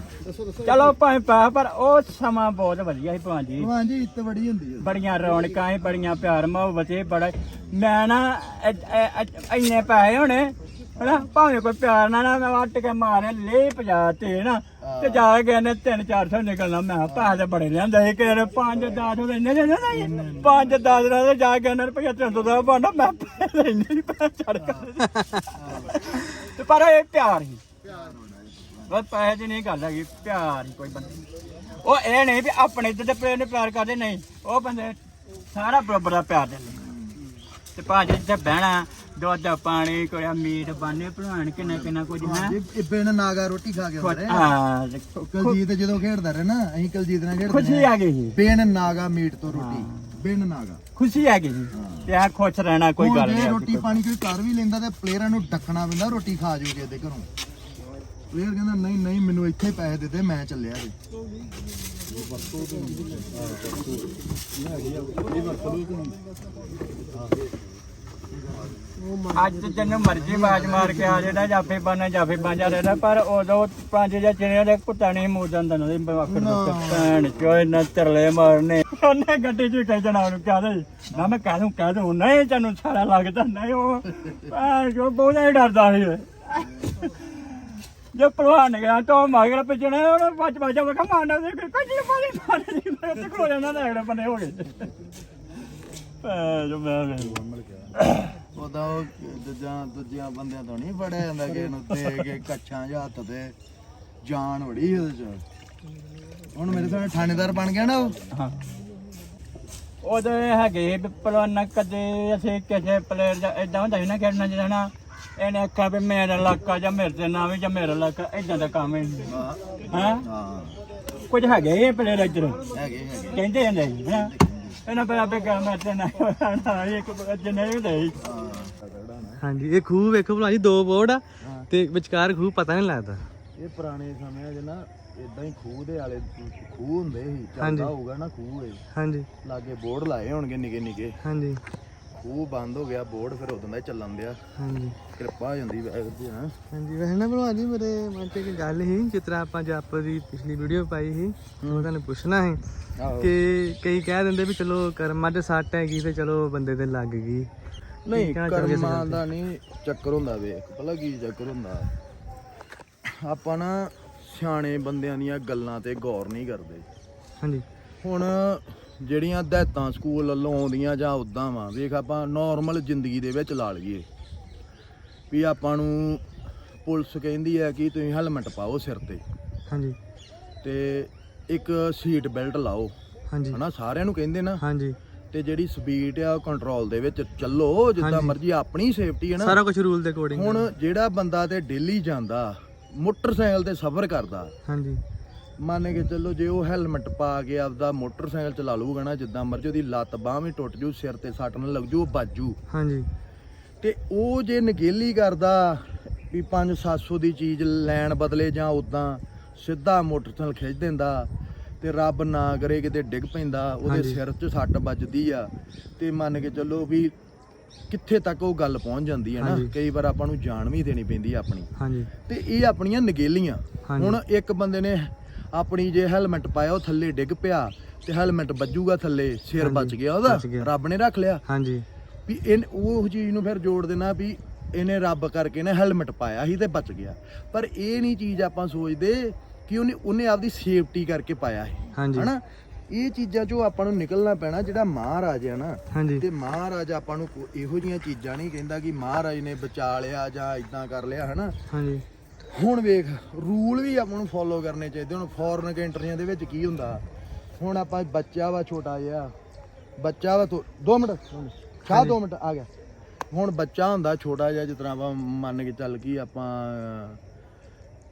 ਚਲੋ ਭਾਵੇਂ ਪਾ ਪਰ ਉਹ ਸਮਾਂ ਬਹੁਤ ਵਧੀਆ ਸੀ ਭਾਂ ਜੀ। ਭਗਵਾਨ ਜੀ ਇੱਤ ਬੜੀ ਹੁੰਦੀ ਹੈ। ਬੜੀਆਂ ਰੌਣਕਾਂ ਸੀ ਬੜੀਆਂ ਪਿਆਰ ਮੁਹੱਬਤ ਸੀ ਬੜਾ ਮੈਂ ਨਾ ਐ- ਐ- ਐ- ਇੰਨੇ ਪੈਸੇ ਹੋਣੇ ਹਨਾ? ਭਾਵੇਂ ਕੋਈ ਪਿਆਰ ਨਾਲ ਨਾ ਮੈਂ ਵੱਟ ਕੇ ਮਾਰੇ ਲੈ ਪਜਾ ਤੇ ਨਾ ਤੇ ਜਾ ਕੇ ਨੇ 3-400 ਨਿਕਲਣਾ ਮੈਂ ਕਿਹਾ ਪੈਸੇ ਤੇ ਬੜੇ ਲਿਆਂਦਾ ਸੀ ਕਿ 5-10 ਦੇ ਇੰਨੇ ਦੇ ਨਾ 5-10 ਦਾ ਤੇ ਜਾ ਕੇ ਨੇ ਰੁਪਇਆ 300 ਦਾ ਬਣਨਾ ਮੈਂ ਪੈਸੇ ਇੰਨੇ ਨਹੀਂ ਪੈਸੇ ਚੜ ਕਰ ਤੇ ਪਰ ਇਹ ਪਿਆਰ ਹੀ ਬਸ ਪੈਸੇ ਦੀ ਨਹੀਂ ਗੱਲ ਹੈਗੀ ਪਿਆਰ ਹੀ ਕੋਈ ਬੰਦੇ ਉਹ ਇਹ ਨਹੀਂ ਵੀ ਆਪਣੇ ਇੱਧਰ ਦੇ ਪਲੇਅਰ ਨੂੰ ਪਿਆਰ ਕਰਦੇ ਨਹੀਂ। ਉਹ ਬੰਦੇ ਸਾਰਾ ਬਰਾਬਰ ਦਾ ਪਿਆਰ ਦਿੰਦੇ ਤੇ ਭਾਜੀ ਇੱਥੇ ਬਹਿਣਾ ਦੁੱਧ ਪਾਣੀ ਕੋਈ ਮੀਟ ਬਾਨੇ ਭਲਵਾਨ ਕਿੰਨਾ ਕਿੰਨਾ ਕੁਝ ਹੈ? ਬਿਨ ਨਾਗਾ ਰੋਟੀ ਖਾ ਕੇ ਹੁੰਦੇ ਰਹੇ ਹਾਂ ਕਲਜੀਤ ਜਦੋਂ ਖੇਡਦਾ ਰਿਹਾ ਨਾ ਅਸੀਂ ਕਲਜੀਤ ਨਾਲ ਖੇਡਦੇ ਖੁਸ਼ੀ ਆ ਗਈ ਸੀ। ਬਿਨ ਨਾਗਾ ਮੀਟ ਤੋਂ ਰੋਟੀ ਬਿਨ ਨਾਗਾ। ਖੁਸ਼ੀ ਆ ਗਈ ਸੀ ਤੇ ਆ ਖੁਸ਼ ਰਹਿਣਾ ਕੋਈ ਗੱਲ ਜੇ ਨਹੀਂ। ਰੋਟੀ ਪਾਣੀ ਕੋਈ ਕਰ ਵੀ ਲੈਂਦਾ ਤੇ ਪਲੇਅਰਾਂ ਨੂੰ ਡੱਕਣਾ ਪੈਂਦਾ ਰੋਟੀ ਖਾ ਜੋ ਕੇ ਦੇ ਘਰੋਂ। ਪਲੇਅਰ ਕਹਿੰਦਾ ਨਹੀਂ ਨਹੀਂ ਮੈਨੂੰ ਇੱਥੇ ਪੈਸੇ ਦੇ ਦੇ ਮੈਂ ਚੱਲਿਆ ਜੀ। ਅੱਜ ਤੈਨੂੰ ਮਰਜ਼ੀ ਬਾਜ ਮਾਰ ਕੇ ਆ ਜਿਹੜਾ ਜਾਫੇ ਬਾਨਾ ਜਾਫੇ ਬਾਂਜਾ ਰਹਿਣਾ ਪਰ ਉਦੋਂ ਪੰਜ ਜਾਂ ਚਿਹਰੇ ਦੇ ਕੁੱਤਾ ਨਹੀਂ ਮੂਰ ਜਾਂਦਾ ਨਾ ਆਖਰ ਨੂੰ। ਭੈਣ ਚੋਏ ਨਾ ਤਰਲੇ ਮਾਰਨੇ। ਉਹਨੇ ਗੱਡੀ 'ਚ ਕਹਿ ਜਣਾ ਉਹਨੂੰ ਕਹਿ ਦੇ ਨਾ ਮੈਂ ਕਹਿ ਦੂੰ ਕਹਿ ਦੂੰ ਨਹੀਂ ਤੈਨੂੰ ਸਾਰਾ ਲੱਗਦਾ ਨਹੀਂ ਉਹ ਭੈਣ ਜੋ ਬਹੁਤ ਹੀ ਡਰਦਾ ਸੀ। ਜੇ ਪਹਿਲਵਾਨ ਗਿਆ ਤਾਂ ਮਗਰ ਪਿਛਣੇ ਉਹਨੇ ਬੱਜ ਬੱਜ ਮੈਂ ਕਿਹਾ ਮਾਰਨਾ ਦੇ ਕੋਈ ਨਹੀਂ ਮਾਰੀ ਮਾਰੀ ਮੈਂ ਤੇ ਦੇ ਅਗਲੇ ਬੰਨੇ ਹੋ ਗਏ। ਜੋ ਮੈਂ ਉਹਦਾ ਉਹ ਦੂਜਾ ਦੂਜਿਆਂ ਬੰਦਿਆਂ ਤੋਂ ਨਹੀਂ ਫੜਿਆ ਜਾਂਦਾ ਕਿ ਇਹਨੂੰ ਤੇ ਕੇ ਕੱਛਾਂ ਜਾਂ ਹੱਥ ਤੇ ਜਾਨ ਵੜੀ ਉਹਦੇ ਚ। ਹੁਣ ਮੇਰੇ ਸਾਹਮਣੇ ਥਾਣੇਦਾਰ ਬਣ ਗਿਆ ਨਾ ਉਹ। ਹਾਂ। ਉਹਦੇ ਹੈਗੇ ਵੀ ਪਹਿਲਵਾਨ ਕਦੇ ਅਸੀਂ ਕਿਸੇ ਪਲੇਅਰ ਜਾਂ ਇਦਾਂ ਹੁੰਦਾ ਸੀ ਨਾ ਖੇਡਣਾ ਜਿਹੜਾ ਨਾ ਇਹਨੇ ਆਖਿਆ ਵੀ ਮੇਰਾ ਇਲਾਕਾ ਜਾਂ ਮੇਰੇ ਤੇ ਨਾਮ ਜਾਂ ਮੇਰਾ ਇਲਾਕਾ ਇਦਾਂ ਦਾ ਕੰਮ ਹੈ। ਹਾਂ? ਕੁਝ ਹੈਗੇ ਇਹ ਪਲੇਅਰ ਇੱਧਰ ਹੈਗੇ ਹੈਗੇ। ਕਹਿੰਦੇ ਹੁੰਦੇ ਸੀ ਹਾਂ? ਇਹਨਾਂ ਪਰ ਆਪੇ ਕੰਮ ਤੇ ਨਾ ਨਾ ਇੱਕ ਜਿੰਨੇ ਹੁੰਦੇ ਹਾਂਜੀ ਇਹ ਖੂਹ ਵੇਖੋ ਭਲਾ ਜੀ ਦੋ ਬੋਰਡ ਆ ਤੇ ਵਿਚਕਾਰ ਖੂਹ ਪਤਾ ਨਹੀਂ ਲੱਗਦਾ। ਇਹ ਪੁਰਾਣੇ ਸਮਿਆਂ 'ਚ ਨਾ ਇਦਾਂ ਹੀ ਖੂਹ ਦੇ ਆਲੇ ਖੂਹ ਹੁੰਦੇ ਸੀ। ਚੱਲਦਾ ਹੋਊਗਾ ਨਾ ਖੂਹ ਇਹ। ਹਾਂਜੀ। ਲਾਗੇ ਬੋਰਡ ਲਾਏ ਹੋਣਗੇ ਨਿੱਕੇ ਨਿੱਕੇ ਹਾਂਜੀ। ਖੂਹ ਬੰਦ ਹੋ ਗਿਆ ਬੋਰਡ ਫਿਰ ਉਦੋਂ ਦਾ ਹੀ ਚੱਲਣ ਦਿਆ ਹਾਂਜੀ। ਕਿਰਪਾ ਹੋ ਜਾਂਦੀ ਵੈਗੁਰੂ ਦੀ ਹਾਂ। ਹਾਂਜੀ ਵੈਸੇ ਨਾ ਭਲਵਾਨ ਜੀ ਮੇਰੇ ਮਨ 'ਚ ਇੱਕ ਗੱਲ ਸੀ ਜਿਸ ਤਰ੍ਹਾਂ ਆਪਾਂ ਜਪ ਦੀ ਪਿਛਲੀ ਵੀਡੀਓ ਪਾਈ ਸੀ ਉਹ ਤੁਹਾਨੂੰ ਪੁੱਛਣਾ ਆਹੋ। ਕਿ ਕਈ ਕਹਿ ਦਿੰਦੇ ਵੀ ਚਲੋ ਕਰਮਾਂ 'ਚ ਸੱਟ ਹੈਗੀ ਤੇ ਚਲੋ ਬੰਦੇ ਤੇ ਲੱਗ ਗਈ। ਨਹੀਂ ਕਰਮਾਂ? ਦਾ ਨਹੀਂ ਚੱਕਰ ਹੁੰਦਾ ਵੇਖ ਭਲਾ ਕੀ ਚੱਕਰ ਹੁੰਦਾ। ਆਪਾਂ ਨਾ ਸਿਆਣੇ ਬੰਦਿਆਂ ਦੀਆਂ ਗੱਲਾਂ ਤੇ ਗੌਰ ਨਹੀਂ ਕਰਦੇ। ਹਾਂਜੀ। ਹੁਣ ਜਿਹੜੀਆਂ ਦਹਿਤਾਂ ਸਕੂਲ ਵੱਲੋਂ ਆਉਂਦੀਆਂ ਜਾਂ ਉਦਾਂ ਵਾ ਵੇਖ ਆਪਾਂ ਨਾਰਮਲ ਜ਼ਿੰਦਗੀ ਦੇ ਵਿੱਚ ਲਾ ਲਈਏ। ਵੀ ਆਪਾਂ ਨੂੰ ਪੁਲਿਸ ਕਹਿੰਦੀ ਹੈ ਕਿ ਤੁਸੀਂ ਹੈਲਮਟ ਪਾਓ ਸਿਰ ਤੇ। ਹਾਂਜੀ। ਤੇ ਇੱਕ ਸੀਟ ਬੈਲਟ ਲਾਓ। ਹਾਂਜੀ। ਹਨਾ ਸਾਰਿਆਂ ਨੂੰ ਕਹਿੰਦੇ ਨਾ। ਹਾਂਜੀ। ਤੇ ਜਿਹੜੀ ਸਪੀਡ ਆ ਕੰਟਰੋਲ ਦੇ ਵਿੱਚ ਚੱਲੋ ਜਿੱਦਾਂ। ਮਰਜ਼ੀ ਆਪਣੀ ਸੇਫਟੀ ਹੈ ਨਾ। ਸਾਰਾ ਕੁਝ ਰੂਲ ਦੇ ਅਕੋਰਡਿੰਗ ਹੁਣ ਜਿਹੜਾ ਬੰਦਾ ਤੇ ਡੇਲੀ ਜਾਂਦਾ ਮੋਟਰਸਾਈਕਲ ਤੇ ਸਫ਼ਰ ਕਰਦਾ ਹਾਂਜੀ। ਮੰਨ ਕੇ ਚੱਲੋ ਜੇ ਉਹ ਹੈਲਮਟ ਪਾ ਕੇ ਆਪਦਾ ਮੋਟਰਸਾਈਕਲ ਚਲਾ ਲੂਗਾ ਨਾ ਜਿੱਦਾਂ ਮਰਜ਼ੀ ਉਹਦੀ ਲੱਤ ਬਾਹ ਵੀ ਟੁੱਟ ਜੂ ਸਿਰ ਤੇ ਸੱਟ ਨਾ ਲੱਗ ਜੂ ਉਹ ਬਾਜੂ ਹਾਂਜੀ ਤੇ ਉਹ ਜੇ ਨਗੇਲੀ ਕਰਦਾ ਵੀ 5-700 ਦੀ ਚੀਜ਼ ਲੈਣ ਬਦਲੇ ਜਾਂ ਉਦਾਂ ਸਿੱਧਾ ਮੋਟਰਸਾਈਕਲ ਖਿੱਚ ਦਿੰਦਾ ਤੇ ਰੱਬ ਨਾ ਕਰੇ ਕਿਤੇ ਡਿੱਗ ਪੈਂਦਾ ਉਹਦੇ। ਸਿਰ 'ਚ ਸੱਟ ਵੱਜਦੀ ਆ ਤੇ ਮੰਨ ਕੇ ਚੱਲੋ ਵੀ ਕਿੱਥੇ ਤੱਕ ਉਹ ਗੱਲ ਪਹੁੰਚ ਜਾਂਦੀ ਹੈ ਨਾ। ਕਈ ਵਾਰ ਆਪਾਂ ਨੂੰ ਜਾਨ ਵੀ ਦੇਣੀ ਪੈਂਦੀ ਆ ਆਪਣੀ ਹਾਂਜੀ ਤੇ ਇਹ ਆਪਣੀਆਂ ਨਗੇਲੀਆਂ। ਹੁਣ ਇੱਕ ਬੰਦੇ ਨੇ ਆਪਣੀ ਜੇ ਹੈਲਮਟ ਪਾਇਆ ਉਹ ਥੱਲੇ ਡਿੱਗ ਪਿਆ ਤੇ ਹੈਲਮਟ ਵੱਜੂਗਾ ਥੱਲੇ ਸਿਰ ਬਚ ਗਿਆ ਉਹਦਾ। ਬਚ ਗਿਆ। ਰੱਬ ਨੇ ਰੱਖ ਲਿਆ। ਹਾਂਜੀ। ਵੀ ਇਹ ਉਹ ਚੀਜ਼ ਨੂੰ ਫਿਰ ਜੋੜ ਦੇਣਾ ਵੀ ਇਹਨੇ ਰੱਬ ਕਰਕੇ ਨੇ ਹੈਲਮਟ ਪਾਇਆ ਸੀ ਤੇ ਬਚ ਗਿਆ। ਪਰ ਇਹ ਨਹੀਂ ਚੀਜ਼ ਆਪਾਂ ਸੋਚਦੇ ਕਿ ਉਹਨੇ ਉਹਨੇ ਆਪਦੀ ਸੇਫਟੀ ਕਰਕੇ ਪਾਇਆ ਸੀ। ਹਾਂਜੀ। ਹਨਾ? ਇਹ ਚੀਜ਼ਾਂ ਚੋਂ ਆਪਾਂ ਨੂੰ ਨਿਕਲਣਾ ਪੈਣਾ ਜਿਹੜਾ ਮਹਾਰਾਜ ਆ ਨਾ। ਹਾਂਜੀ। ਤੇ ਮਹਾਰਾਜ ਆਪਾਂ ਨੂੰ ਕੋ- ਇਹੋ ਜੀਆਂ ਚੀਜ਼ਾਂ ਨਹੀਂ ਕਹਿੰਦਾ ਕਿ ਮਹਾਰਾਜ ਨੇ ਬਚਾ ਲਿਆ ਜਾਂ ਇਦਾਂ ਕਰ ਲਿਆ ਹਨਾ? ਹਾਂਜੀ। ਹੁਣ ਵੇਖ ਰੂਲ ਵੀ ਆਪਾਂ ਨੂੰ ਫੋਲੋ ਕਰਨੇ ਚਾਹੀਦੇ ਹੁਣ ਫੋਰਨ ਕੰਟਰੀਆਂ ਦੇ ਵਿੱਚ ਕੀ ਹੁੰਦਾ? ਹੁਣ ਆਪਾਂ ਬੱਚਾ ਵਾ ਛੋਟਾ ਜਿਹਾ। ਬੱਚਾ ਵਾ 2 ਮਿੰਟ ਸ਼ਾਹ 2 ਮਿੰਟ ਆ ਗਿਆ। ਹੁਣ ਬੱਚਾ ਹੁੰਦਾ ਛੋਟਾ ਜਿਹਾ ਜਿਸ ਤਰ੍ਹਾਂ ਆਪਾਂ ਮੰਨ ਕੇ ਚੱਲ ਕੀ ਆਪਾਂ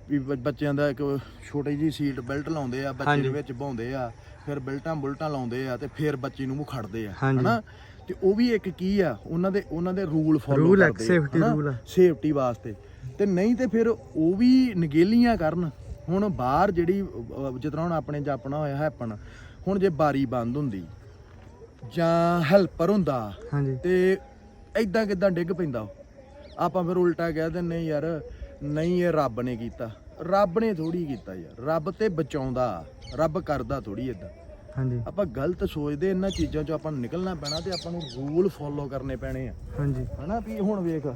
ਵੀ ਬੱਚਿਆਂ ਦਾ ਇੱਕ ਛੋਟੀ ਜੀ ਸੀਟ ਬੈਲਟ ਲਾਉਂਦੇ ਆ ਬੱਚੇ। ਦੇ ਵਿੱਚ ਬਾਉਂਦੇ ਆ ਫਿਰ ਬੈਲਟਾਂ ਬੁਲਟਾਂ ਲਾਉਂਦੇ ਆ ਤੇ ਫਿਰ ਬੱਚੇ ਨੂੰ ਉਹ ਖੜਦੇ ਆ। ਹਨਾ? ਤੇ ਉਹ ਵੀ ਇੱਕ ਕੀ ਆ? ਉਹਨਾਂ ਦੇ ਉਹਨਾਂ ਦੇ ਰੂਲ ਫੋਲੋ ਆ, ਕਰਦੇ rule ਆ। ਸੇਫਟੀ ਵਾਸਤੇ। ਤੇ ਨਹੀਂ ਤੇ ਫਿਰ ਉਹ ਵੀ ਨਗੇਲੀਆਂ ਕਰਨ। ਹੁਣ ਬਾਹਰ ਜਿਹੜੀ ਤਰ੍ਹਾਂ ਹੁਣ ਆਪਣੇ ਚ ਆਪਣਾ ਹੋਇਆ ਹੈਪਨ ਹੁਣ ਜੇ ਬਾਰੀ ਬੰਦ ਹੁੰਦੀ ਜਾਂ ਹੈਲਪਰ ਹੁੰਦਾ ਹਾਂਜੀ। ਤੇ ਐਦਾਂ ਕਿਦਾਂ ਡਿੱਗ ਪੈਂਦਾ। ਆਪਾਂ ਫਿਰ ਉਲਟਾ ਕਹਿ ਦਿੰਨੇ ਯਾਰ ਨਹੀਂ ਇਹ ਰੱਬ ਨੇ ਕੀਤਾ। ਰੱਬ ਨੇ ਥੋੜੀ ਕੀਤਾ ਯਾਰ। ਰੱਬ ਤੇ ਬਚਾਉਂਦਾ ਰੱਬ ਕਰਦਾ ਥੋੜੀ ਏਦਾਂ। ਹਾਂਜੀ। ਆਪਾਂ ਗਲਤ ਸੋਚਦੇ ਇਹਨਾਂ ਚੀਜ਼ਾਂ ਚੋਂ ਆਪਾਂ ਨੂੰ ਨਿਕਲਣਾ ਪੈਣਾ ਤੇ ਆਪਾਂ ਨੂੰ ਰੂਲ ਫੋਲੋ ਕਰਨੇ ਪੈਣੇ ਆ। ਹਾਂਜੀ। ਹਨਾ ਵੀ ਹੁਣ ਵੇਖ।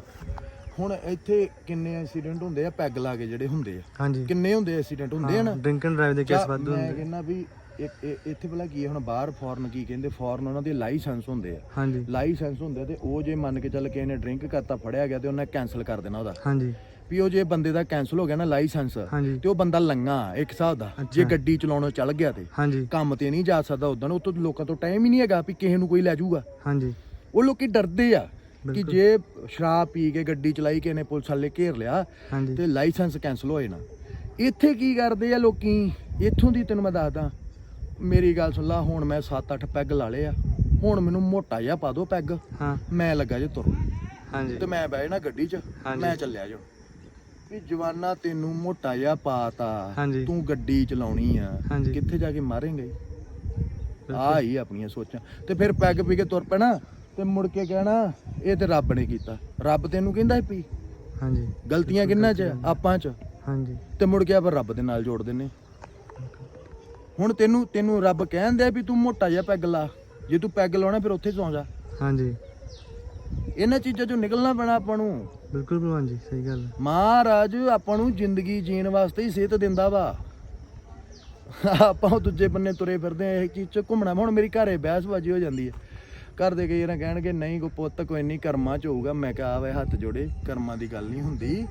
ਹੁਣ ਇੱਥੇ ਕਿੰਨੇ ਐਕਸੀਡੈਂਟ ਹੁੰਦੇ ਆ ਪੈਗ ਲਾ ਕੇ ਜਿਹੜੇ ਹੁੰਦੇ ਆ। ਹਾਂਜੀ। ਕਿੰਨੇ ਹੁੰਦੇ ਐਕਸੀਡੈਂਟ ਹੁੰਦੇ ਆ ਨਾ? ਡਰਿੰਕ ਐਂਡ ਡਰਾਈਵ ਦੇ ਕੇਸ ਵਾਧੂ ਮੈਂ ਹੁੰਦੇ ਕਹਿੰਦਾ ਵੀ ਇੱਥੇ ਭਲਾ ਕੀ ਹੈ ਹੁਣ ਬਾਹਰ ਫੋਰਨ ਕੀ ਕਹਿੰਦੇ ਫੋਰਨ ਉਹਨਾਂ ਦੇ ਲਾਇਸੈਂਸ ਹੁੰਦੇ ਆ। ਹਾਂਜੀ। ਲਾਇਸੈਂਸ ਹੁੰਦੇ ਆ ਤੇ ਉਹ ਜੇ ਮੰਨ ਕੇ ਚੱਲ ਕਿਸੇ ਨੇ ਡਰਿੰਕ ਕਰਤਾ ਫੜਿਆ ਗਿਆ ਤੇ ਉਹਨੇ ਕੈਨਸਲ ਕਰ ਦੇਣਾ ਉਹਦਾ। ਹਾਂਜੀ। ਵੀ ਉਹ ਜੇ ਬੰਦੇ ਦਾ ਕੈਨਸਲ ਹੋ ਗਿਆ ਨਾ ਲਾਇਸੈਂਸ ਹਾਂਜੀ। ਤੇ ਉਹ ਬੰਦਾ ਲੰਗਾ ਇੱਕ ਹਿਸਾਬ ਦਾ ਜੇ ਅੱਛਾ। ਗੱਡੀ ਚਲਾਉਣੋਂ ਚੱਲ ਗਿਆ ਤੇ। ਹਾਂਜੀ। ਕੰਮ ਤੇ ਨਹੀਂ ਜਾ ਸਕਦਾ ਉਦੋਂ ਉਹ ਤੋਂ ਲੋਕਾਂ ਤੋਂ ਟਾਈਮ ਹੀ ਨਹੀਂ ਹੈਗਾ ਵੀ ਕਿਸੇ ਨੂੰ ਕੋਈ ਲੈ ਜਾਊਗਾ। ਹਾਂਜੀ। ਉਹ ਲੋਕੀ ਡਰਦੇ ਆ। ਕਿ। ਜੇ ਸ਼ਰਾਬ ਪੀ ਕੇ ਗੱਡੀ ਚਲਾਈ ਕਿਸੇ ਨੇ ਪੁਲਿਸ ਵਾਲੇ ਘੇਰ ਲਿਆ ਤੇ ਲਾਇਸੈਂਸ ਕੈਨਸਲ ਹੋਏ ਨਾ ਇੱਥੇ ਕੀ ਕਰਦੇ ਆ ਲੋਕੀ? ਇੱਥੋਂ ਦੀ ਤੈਨੂੰ ਮੈਂ ਦੱਸਦਾ ਮੇਰੀ ਗੱਲ ਸੁਣ ਲਾ ਹੁਣ ਮੈਂ 7-8 ਪੈਗ ਲਾ ਲਏ ਆ। ਹੁਣ ਮੈਨੂੰ ਮੋਟਾ ਜਿਹਾ ਪਾ ਦਿਓ ਪੈਗ। ਹਾਂ। ਮੈਂ ਲੱਗਾ ਜੇ ਤੁਰ ਹਾਂਜੀ। ਤੇ ਮੈਂ ਬਹਿ ਜਾਣਾ ਗੱਡੀ 'ਚ। ਮੈਂ ਚੱਲਿਆ ਜੋ। ਵੀ ਜਵਾਨਾ ਤੈਨੂੰ ਮੋਟਾ ਜਿਹਾ ਪਾਤਾ। ਤੂੰ ਗੱਡੀ ਚਲਾਉਣੀ ਆ। ਕਿੱਥੇ ਜਾ ਕੇ ਮਾਰੇਂਗੇ ਆ ਹੀ ਆਪਣੀਆਂ ਸੋਚਾਂ। ਤੇ ਫਿਰ ਪੈਗ ਪੀ ਕੇ ਤੁਰ ਪੈਣਾ। ਤੇ ਮੁੜ ਕੇ ਕਹਿਣਾ ਇਹ ਤੇ ਰੱਬ ਨੇ ਕੀਤਾ। ਰੱਬ ਤੈਨੂੰ ਕਹਿੰਦਾ ਵੀ ਹਾਂਜੀ। ਗਲਤੀਆਂ ਕਿੰਨਾ ਚ? ਆਪਾਂ ਚ। ਹਾਂਜੀ। ਤੇ ਮੁੜ ਕੇ ਆਪਾਂ ਰੱਬ ਦੇ ਨਾਲ ਜੋੜ ਦਿੰਨੇ। ਹੁਣ ਤੈਨੂੰ ਤੈਨੂੰ ਰੱਬ ਕਹਿੰਦਾ ਵੀ ਤੂੰ ਮੋਟਾ ਜਿਹਾ ਪੈਗ ਲਾ ਜੇ ਤੂੰ ਪੈਗ ਲਾਉਣਾ ਫਿਰ ਉੱਥੇ ਸੌਂ ਜਾ। ਹਾਂਜੀ। ਇਹਨਾਂ ਚੀਜ਼ਾਂ ਚੋਂ ਨਿਕਲਣਾ ਪੈਣਾ ਆਪਾਂ ਨੂੰ। ਬਿਲਕੁਲ ਭਲਵਾਨ ਜੀ ਸਹੀ ਗੱਲ ਹੈ। ਮਹਾਰਾਜ ਆਪਾਂ ਨੂੰ ਜ਼ਿੰਦਗੀ ਜੀਣ ਵਾਸਤੇ ਹੀ ਸਿਹਤ ਦਿੰਦਾ ਵਾ। ਆਪਾਂ ਦੂਜੇ ਬੰਨੇ ਤੁਰੇ ਫਿਰਦੇ ਆ ਇਹ ਚੀਜ਼ ਚ ਘੁੰਮਣਾ। ਹੁਣ ਮੇਰੀ ਘਰੇ ਬਹਿਸਬਾਜੀ ਹੋ ਜਾਂਦੀ ਹੈ। ਘਰ ਦੇ ਕਈ ਵਾਰ ਕਹਿਣਗੇ ਨਹੀਂ ਕੋ ਪੁੱਤ ਕੋਈ ਨਹੀਂ ਕਰਮਾਂ ਚ ਹੋਊਗਾ। ਮੈਂ ਕਿਹਾ ਆਵੇ ਹੱਥ ਜੋੜੇ ਕਰਮਾਂ ਦੀ ਗੱਲ ਨਹੀਂ ਹੁੰਦੀ।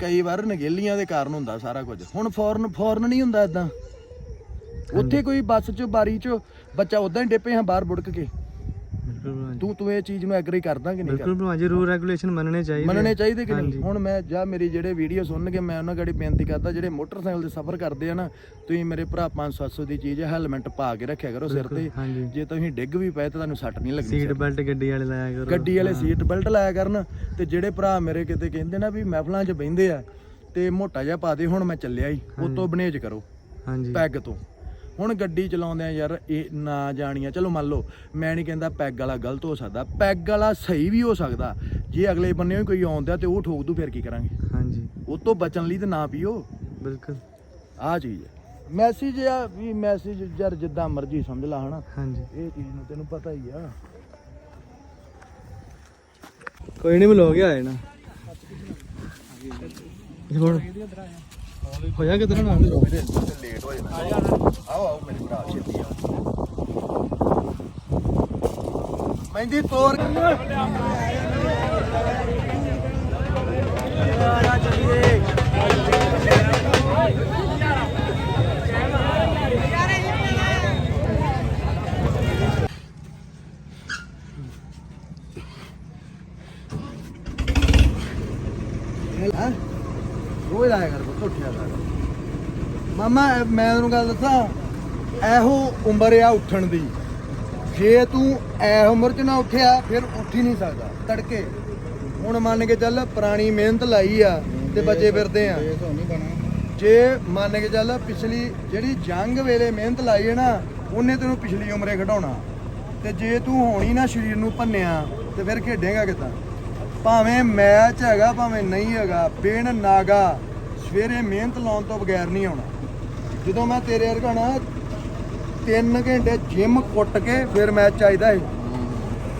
ਕਈ ਵਾਰ ਨਗੇਲੀਆਂ ਦੇ ਕਾਰਨ ਹੁੰਦਾ ਸਾਰਾ ਕੁਝ। ਹੁਣ ਫੌਰਨ ਫੌਰਨ ਨਹੀਂ ਹੁੰਦਾ ਇਦਾਂ ਉੱਥੇ ਕੋਈ ਬੱਸ ਚ ਬਾਰੀ ਚ ਬੱਚਾ ਉਦਾਂ ਹੀ ਡਿੱਪੇ ਹਾਂ ਬਾਹਰ ਬੁੜਕ ਕੇ। ਬਿਲਕੁਲ ਭਲਵਾਨ ਜੀ। ਤੂੰ ਤੂੰ ਇਹ ਚੀਜ਼ ਨੂੰ ਐਗਰੀ ਕਰਦਾ ਕਿ ਨਹੀਂ ਕਰਦਾ? ਬਿਲਕੁਲ ਭਲਵਾਨ ਜੀ ਰੂਲ ਰੈਗੂਲੇਸ਼ਨ ਮੰਨਣੇ ਚਾਹੀਦੇ ਮੰਨਣੇ ਚਾਹੀਦੇ ਕਿ ਨਹੀਂ? ਹਾਂਜੀ। ਹੁਣ ਮੈਂ ਜਾਂ ਮੇਰੀ ਜਿਹੜੇ ਵੀਡੀਓ ਸੁਣ ਕੇ ਮੈਂ ਉਹਨਾਂ ਗਾੜੀ ਬੇਨਤੀ ਕਰਦਾ ਜਿਹੜੇ ਮੋਟਰਸਾਈਕਲ ਤੇ ਸਫ਼ਰ ਕਰਦੇ ਆ ਨਾ ਤੁਸੀਂ ਮੇਰੇ ਭਰਾ 500 ਦੀ ਚੀਜ਼ ਹੈ ਹੈਲਮਟ ਪਾ ਕੇ ਰੱਖਿਆ ਕਰੋ ਸਿਰ ਤੇ। ਹਾਂਜੀ। ਜੇ ਤੁਸੀਂ ਡਿੱਗ ਵੀ ਪਏ ਤਾਂ ਤੁਹਾਨੂੰ ਸੱਟ ਨਹੀਂ ਲੱਗਣੀ ਸੀਟ ਸਿਰ। ਬੈਲਟ ਗੱਡੀ ਵਾਲੇ ਲਾਇਆ ਕਰੋ। ਗੱਡੀ ਵਾਲੇ ਸੀਟ ਬੈਲਟ ਲਾਇਆ ਕਰਨ ਤੇ ਜਿਹੜੇ ਭਰਾ ਮੇਰੇ ਕਿਤੇ ਕਹਿੰਦੇ ਨਾ ਵੀ ਮਹਿਫਲਾਂ 'ਚ ਬਹਿੰਦੇ ਆ ਤੇ ਮੋਟਾ ਜਿਹਾ ਪਾ ਦੇ ਹੁਣ ਮੈਂ ਚੱਲਿਆ ਹੀ ਉਤੋਂ ਬਨੇਜ ਕਰੋ। ਹਾਂਜੀ। ਪੈਗ ਤੋਂ। ਹੁਣ ਗੱਡੀ ਚਲਾਉਂਦੇ ਆ ਯਾਰ ਇਹ ਨਾ ਜਾਣੀਆਂ। ਚਲੋ ਮੰਨ ਲਓ ਮੈਂ ਨਹੀਂ ਕਹਿੰਦਾ ਪੈਗ ਵਾਲਾ ਗਲਤ ਹੋ ਸਕਦਾ। ਪੈਗ ਵਾਲਾ ਸਹੀ ਵੀ ਹੋ ਸਕਦਾ। ਜੇ ਅਗਲੇ ਬੰਨੇ ਕੋਈ ਆਉਂਦਾ ਤੇ ਉਹ ਠੋਕ ਦੂ ਫਿਰ ਕੀ ਕਰਾਂਗੇ? ਹਾਂਜੀ। ਉਹ ਤੋਂ ਬਚਣ ਲਈ ਤੇ ਨਾ ਪੀਓ। ਬਿਲਕੁਲ। ਆਹ ਚੀਜ਼ ਹੈ। ਮੈਸੇਜ ਆ ਵੀ ਮੈਸੇਜ ਯਾਰ ਜਿੱਦਾਂ ਮਰਜ਼ੀ ਸਮਝ ਲਾ ਹਨਾ? ਹਾਂਜੀ। ਇਹ ਚੀਜ਼ ਨੂੰ ਤੈਨੂੰ ਪਤਾ ਹੀ ਆ। ਕੋਈ ਨਹੀਂ ਮਿਲ ਗਿਆ ਹੈ ਨਾ ਇਹ ਹੁਣ ਹੋਇਆ ਕਿਧਰ ਨਾ ਲੇਟ ਹੋ ਜਾਣਾ ਆਓ ਆਓ ਮੇਰੇ ਭਰਾ ਛੇਤੀ ਆਓ। ਮਹਿੰਦੀ ਤੋਰ ਹਾਂ ਰੋਜ਼ ਆਇਆ ਕਰ ਪੁੱਤ ਉੱਠਿਆ ਕਰ ਮਾਮਾ ਮੈਂ ਤੈਨੂੰ ਗੱਲ ਦੱਸਾਂ, ਇਹੋ ਉਮਰ ਆ ਉੱਠਣ ਦੀ। ਜੇ ਤੂੰ ਐ ਉਮਰ 'ਚ ਨਾ ਉੱਠਿਆ, ਫਿਰ ਉੱਠ ਹੀ ਨਹੀਂ ਸਕਦਾ। ਤੜਕੇ। ਹੁਣ ਮੰਨ ਕੇ ਚੱਲ ਪੁਰਾਣੀ ਮਿਹਨਤ ਲਾਈ ਆ ਤੇ ਬੱਚੇ ਫਿਰਦੇ ਆ। ਜੇ ਮੰਨ ਕੇ ਚੱਲ ਪਿਛਲੀ ਜਿਹੜੀ ਜੰਗ ਵੇਲੇ ਮਿਹਨਤ ਲਾਈ ਹੈ ਨਾ, ਉਹਨੇ ਤੈਨੂੰ ਪਿਛਲੀ ਉਮਰੇ ਘਟਾਉਣਾ ਤੇ ਜੇ ਤੂੰ ਹੋਣੀ ਨਾ ਸਰੀਰ ਨੂੰ ਭੰਨਿਆ, ਤੇ ਫਿਰ ਖੇਡੇਗਾ ਕਿਦਾਂ? ਭਾਵੇਂ ਮੈਚ ਹੈਗਾ, ਭਾਵੇਂ ਨਹੀਂ ਹੈਗਾ ਪਿੰਡ ਨਾਗਾ, ਸਵੇਰੇ ਮਿਹਨਤ ਲਾਉਣ ਤੋਂ ਬਗੈਰ ਨਹੀਂ ਆਉਣਾ। ਜਦੋਂ ਮੈਂ ਤੇਰੇ ਵਰਗਾ ਨਾ 3 ਘੰਟੇ ਜਿਮ ਕੁੱਟ ਕੇ ਫਿਰ ਮੈਚ ਚਾਹੀਦਾ ਹੈ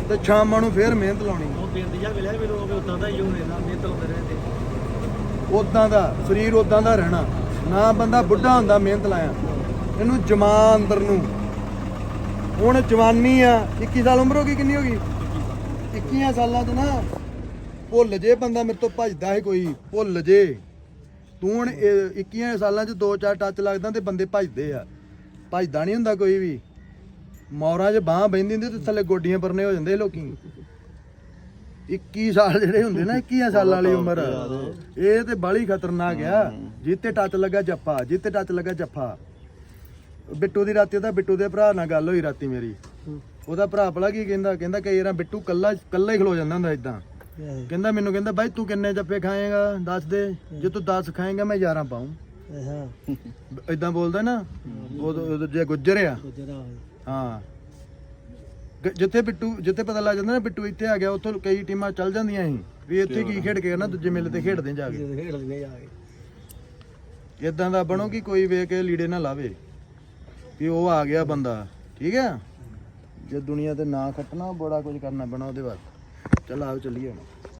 ਤੇ ਸ਼ਾਮਾਂ ਨੂੰ ਫਿਰ ਮਿਹਨਤ ਲਾਉਣੀ। ਉਹ ਪਿੰਡ ਜਾ ਮਿਲਿਆ ਮੈਨੂੰ ਉਹ ਉਦਾਂ ਦਾ ਹੀ ਹੋਣੇ ਨਾ ਮਿਹਨਤ ਲਾਉਂਦੇ ਰਹਿੰਦੇ। ਉਦਾਂ ਦਾ ਸਰੀਰ ਉਦਾਂ ਦਾ ਰਹਿਣਾ। ਨਾ ਬੰਦਾ ਬੁੱਢਾ ਹੁੰਦਾ ਮਿਹਨਤ ਲਾਇਆ। ਇਹਨੂੰ ਜਮਾਨ ਅੰਦਰ ਨੂੰ। ਹੁਣ ਜਵਾਨੀ ਆ 21 ਸਾਲ ਉਮਰ ਹੋ ਗਈ ਕਿੰਨੀ ਹੋ ਗਈ? 21 ਸਾਲਾਂ 'ਚ ਨਾ ਭੁੱਲ ਜੇ ਬੰਦਾ ਮੇਰੇ ਤੋਂ ਭੱਜਦਾ ਹੈ ਕੋਈ ਭੁੱਲ ਜੇ। ਤੂੰ ਹੁਣ ਇਹ 21 ਸਾਲਾਂ 'ਚ ਦੋ ਚਾਰ ਟੱਚ ਲੱਗਦਾ ਤੇ ਬੰਦੇ ਭੱਜਦੇ ਆ। ਭੱਜਦਾ ਨਹੀਂ ਹੁੰਦਾ ਕੋਈ ਵੀ। ਮੌਰਾਂ 'ਚ ਬਾਹ ਬੈਂਦੀ ਹੁੰਦੀ ਤੇ ਥੱਲੇ ਗੋਡੀਆਂ ਪਰਨੇ ਹੋ ਜਾਂਦੇ ਲੋਕੀ। 21 ਸਾਲ ਜਿਹੜੇ ਹੁੰਦੇ ਨਾ 21 ਸਾਲਾਂ ਵਾਲੀ ਉਮਰ। ਇਹ ਤੇ ਬਾਲੀ ਖਤਰਨਾਕ ਆ। ਜਿੱਤੇ ਟੱਚ ਲੱਗਾ ਜੱਫਾ ਜਿੱਤੇ ਟੱਚ ਲੱਗਾ ਜੱਫਾ। ਬਿੱਟੂ ਦੀ ਰਾਤੀ ਉਹਦਾ ਬਿੱਟੂ ਦੇ ਭਰਾ ਨਾਲ ਗੱਲ ਹੋਈ ਰਾਤੀ ਮੇਰੀ। ਉਹਦਾ ਭਰਾ ਭਲਾ ਕੀ ਕਹਿੰਦਾ? ਕਹਿੰਦਾ ਕਈ ਵਾਰ ਬਿੱਟੂ ਕੱਲਾ ਕੱਲਾ ਹੀ ਖਲੋ ਜਾਂਦਾ ਹੁੰਦਾ ਇਦਾਂ ਕਹਿੰਦਾ ਮੈਨੂੰ ਕਹਿੰਦਾ ਬਾਈ ਤੂੰ ਕਿੰਨੇ ਜੱਫੇ ਖਾਏਗਾ? ਦੱਸ ਦੇ। ਜੇ ਤੂੰ 10 ਖਾਏਗਾ ਮੈਂ 11 ਪਾਉਂ ਹਾਂ। ਇਦਾਂ ਬੋਲਦਾ ਨਾ ਉਹ ਜੇ ਗੁੱਜਰ ਆ। ਹਾਂ। ਜਿੱਥੇ ਬਿੱਟੂ ਜਿੱਥੇ ਪਤਾ ਲੱਗ ਜਾਂਦਾ ਨਾ ਬਿੱਟੂ ਇੱਥੇ ਆ ਗਿਆ ਉੱਥੋਂ ਕਈ ਟੀਮਾਂ ਚੱਲ ਜਾਂਦੀਆਂ ਸੀ। ਵੀ ਇੱਥੇ ਕੀ ਖੇਡ ਕੇ ਨਾ ਦੂਜੇ ਮੇਲੇ ਤੇ ਖੇਡਦੇ ਜਾ ਕੇ। ਖੇਡ ਲੈਣੇ ਜਾ ਕੇ। ਇਦਾਂ ਦਾ ਬਣੋ ਕਿ ਕੋਈ ਵੇਖ ਕੇ ਲੀੜੇ ਨਾ ਲਾਵੇ। ਕਿ ਉਹ ਆ ਗਿਆ ਬੰਦਾ। ਠੀਕ ਹੈ ਜੇ ਦੁਨੀਆ ਤੇ ਨਾ ਖੱਟਣਾ ਬੜਾ ਕੁਝ ਕਰਨਾ ਪੈਣਾ ਉਹਦੇ ਬਾਅਦ ਚੱਲ ਆਓ ਚੱਲੀਏ ਹੁਣ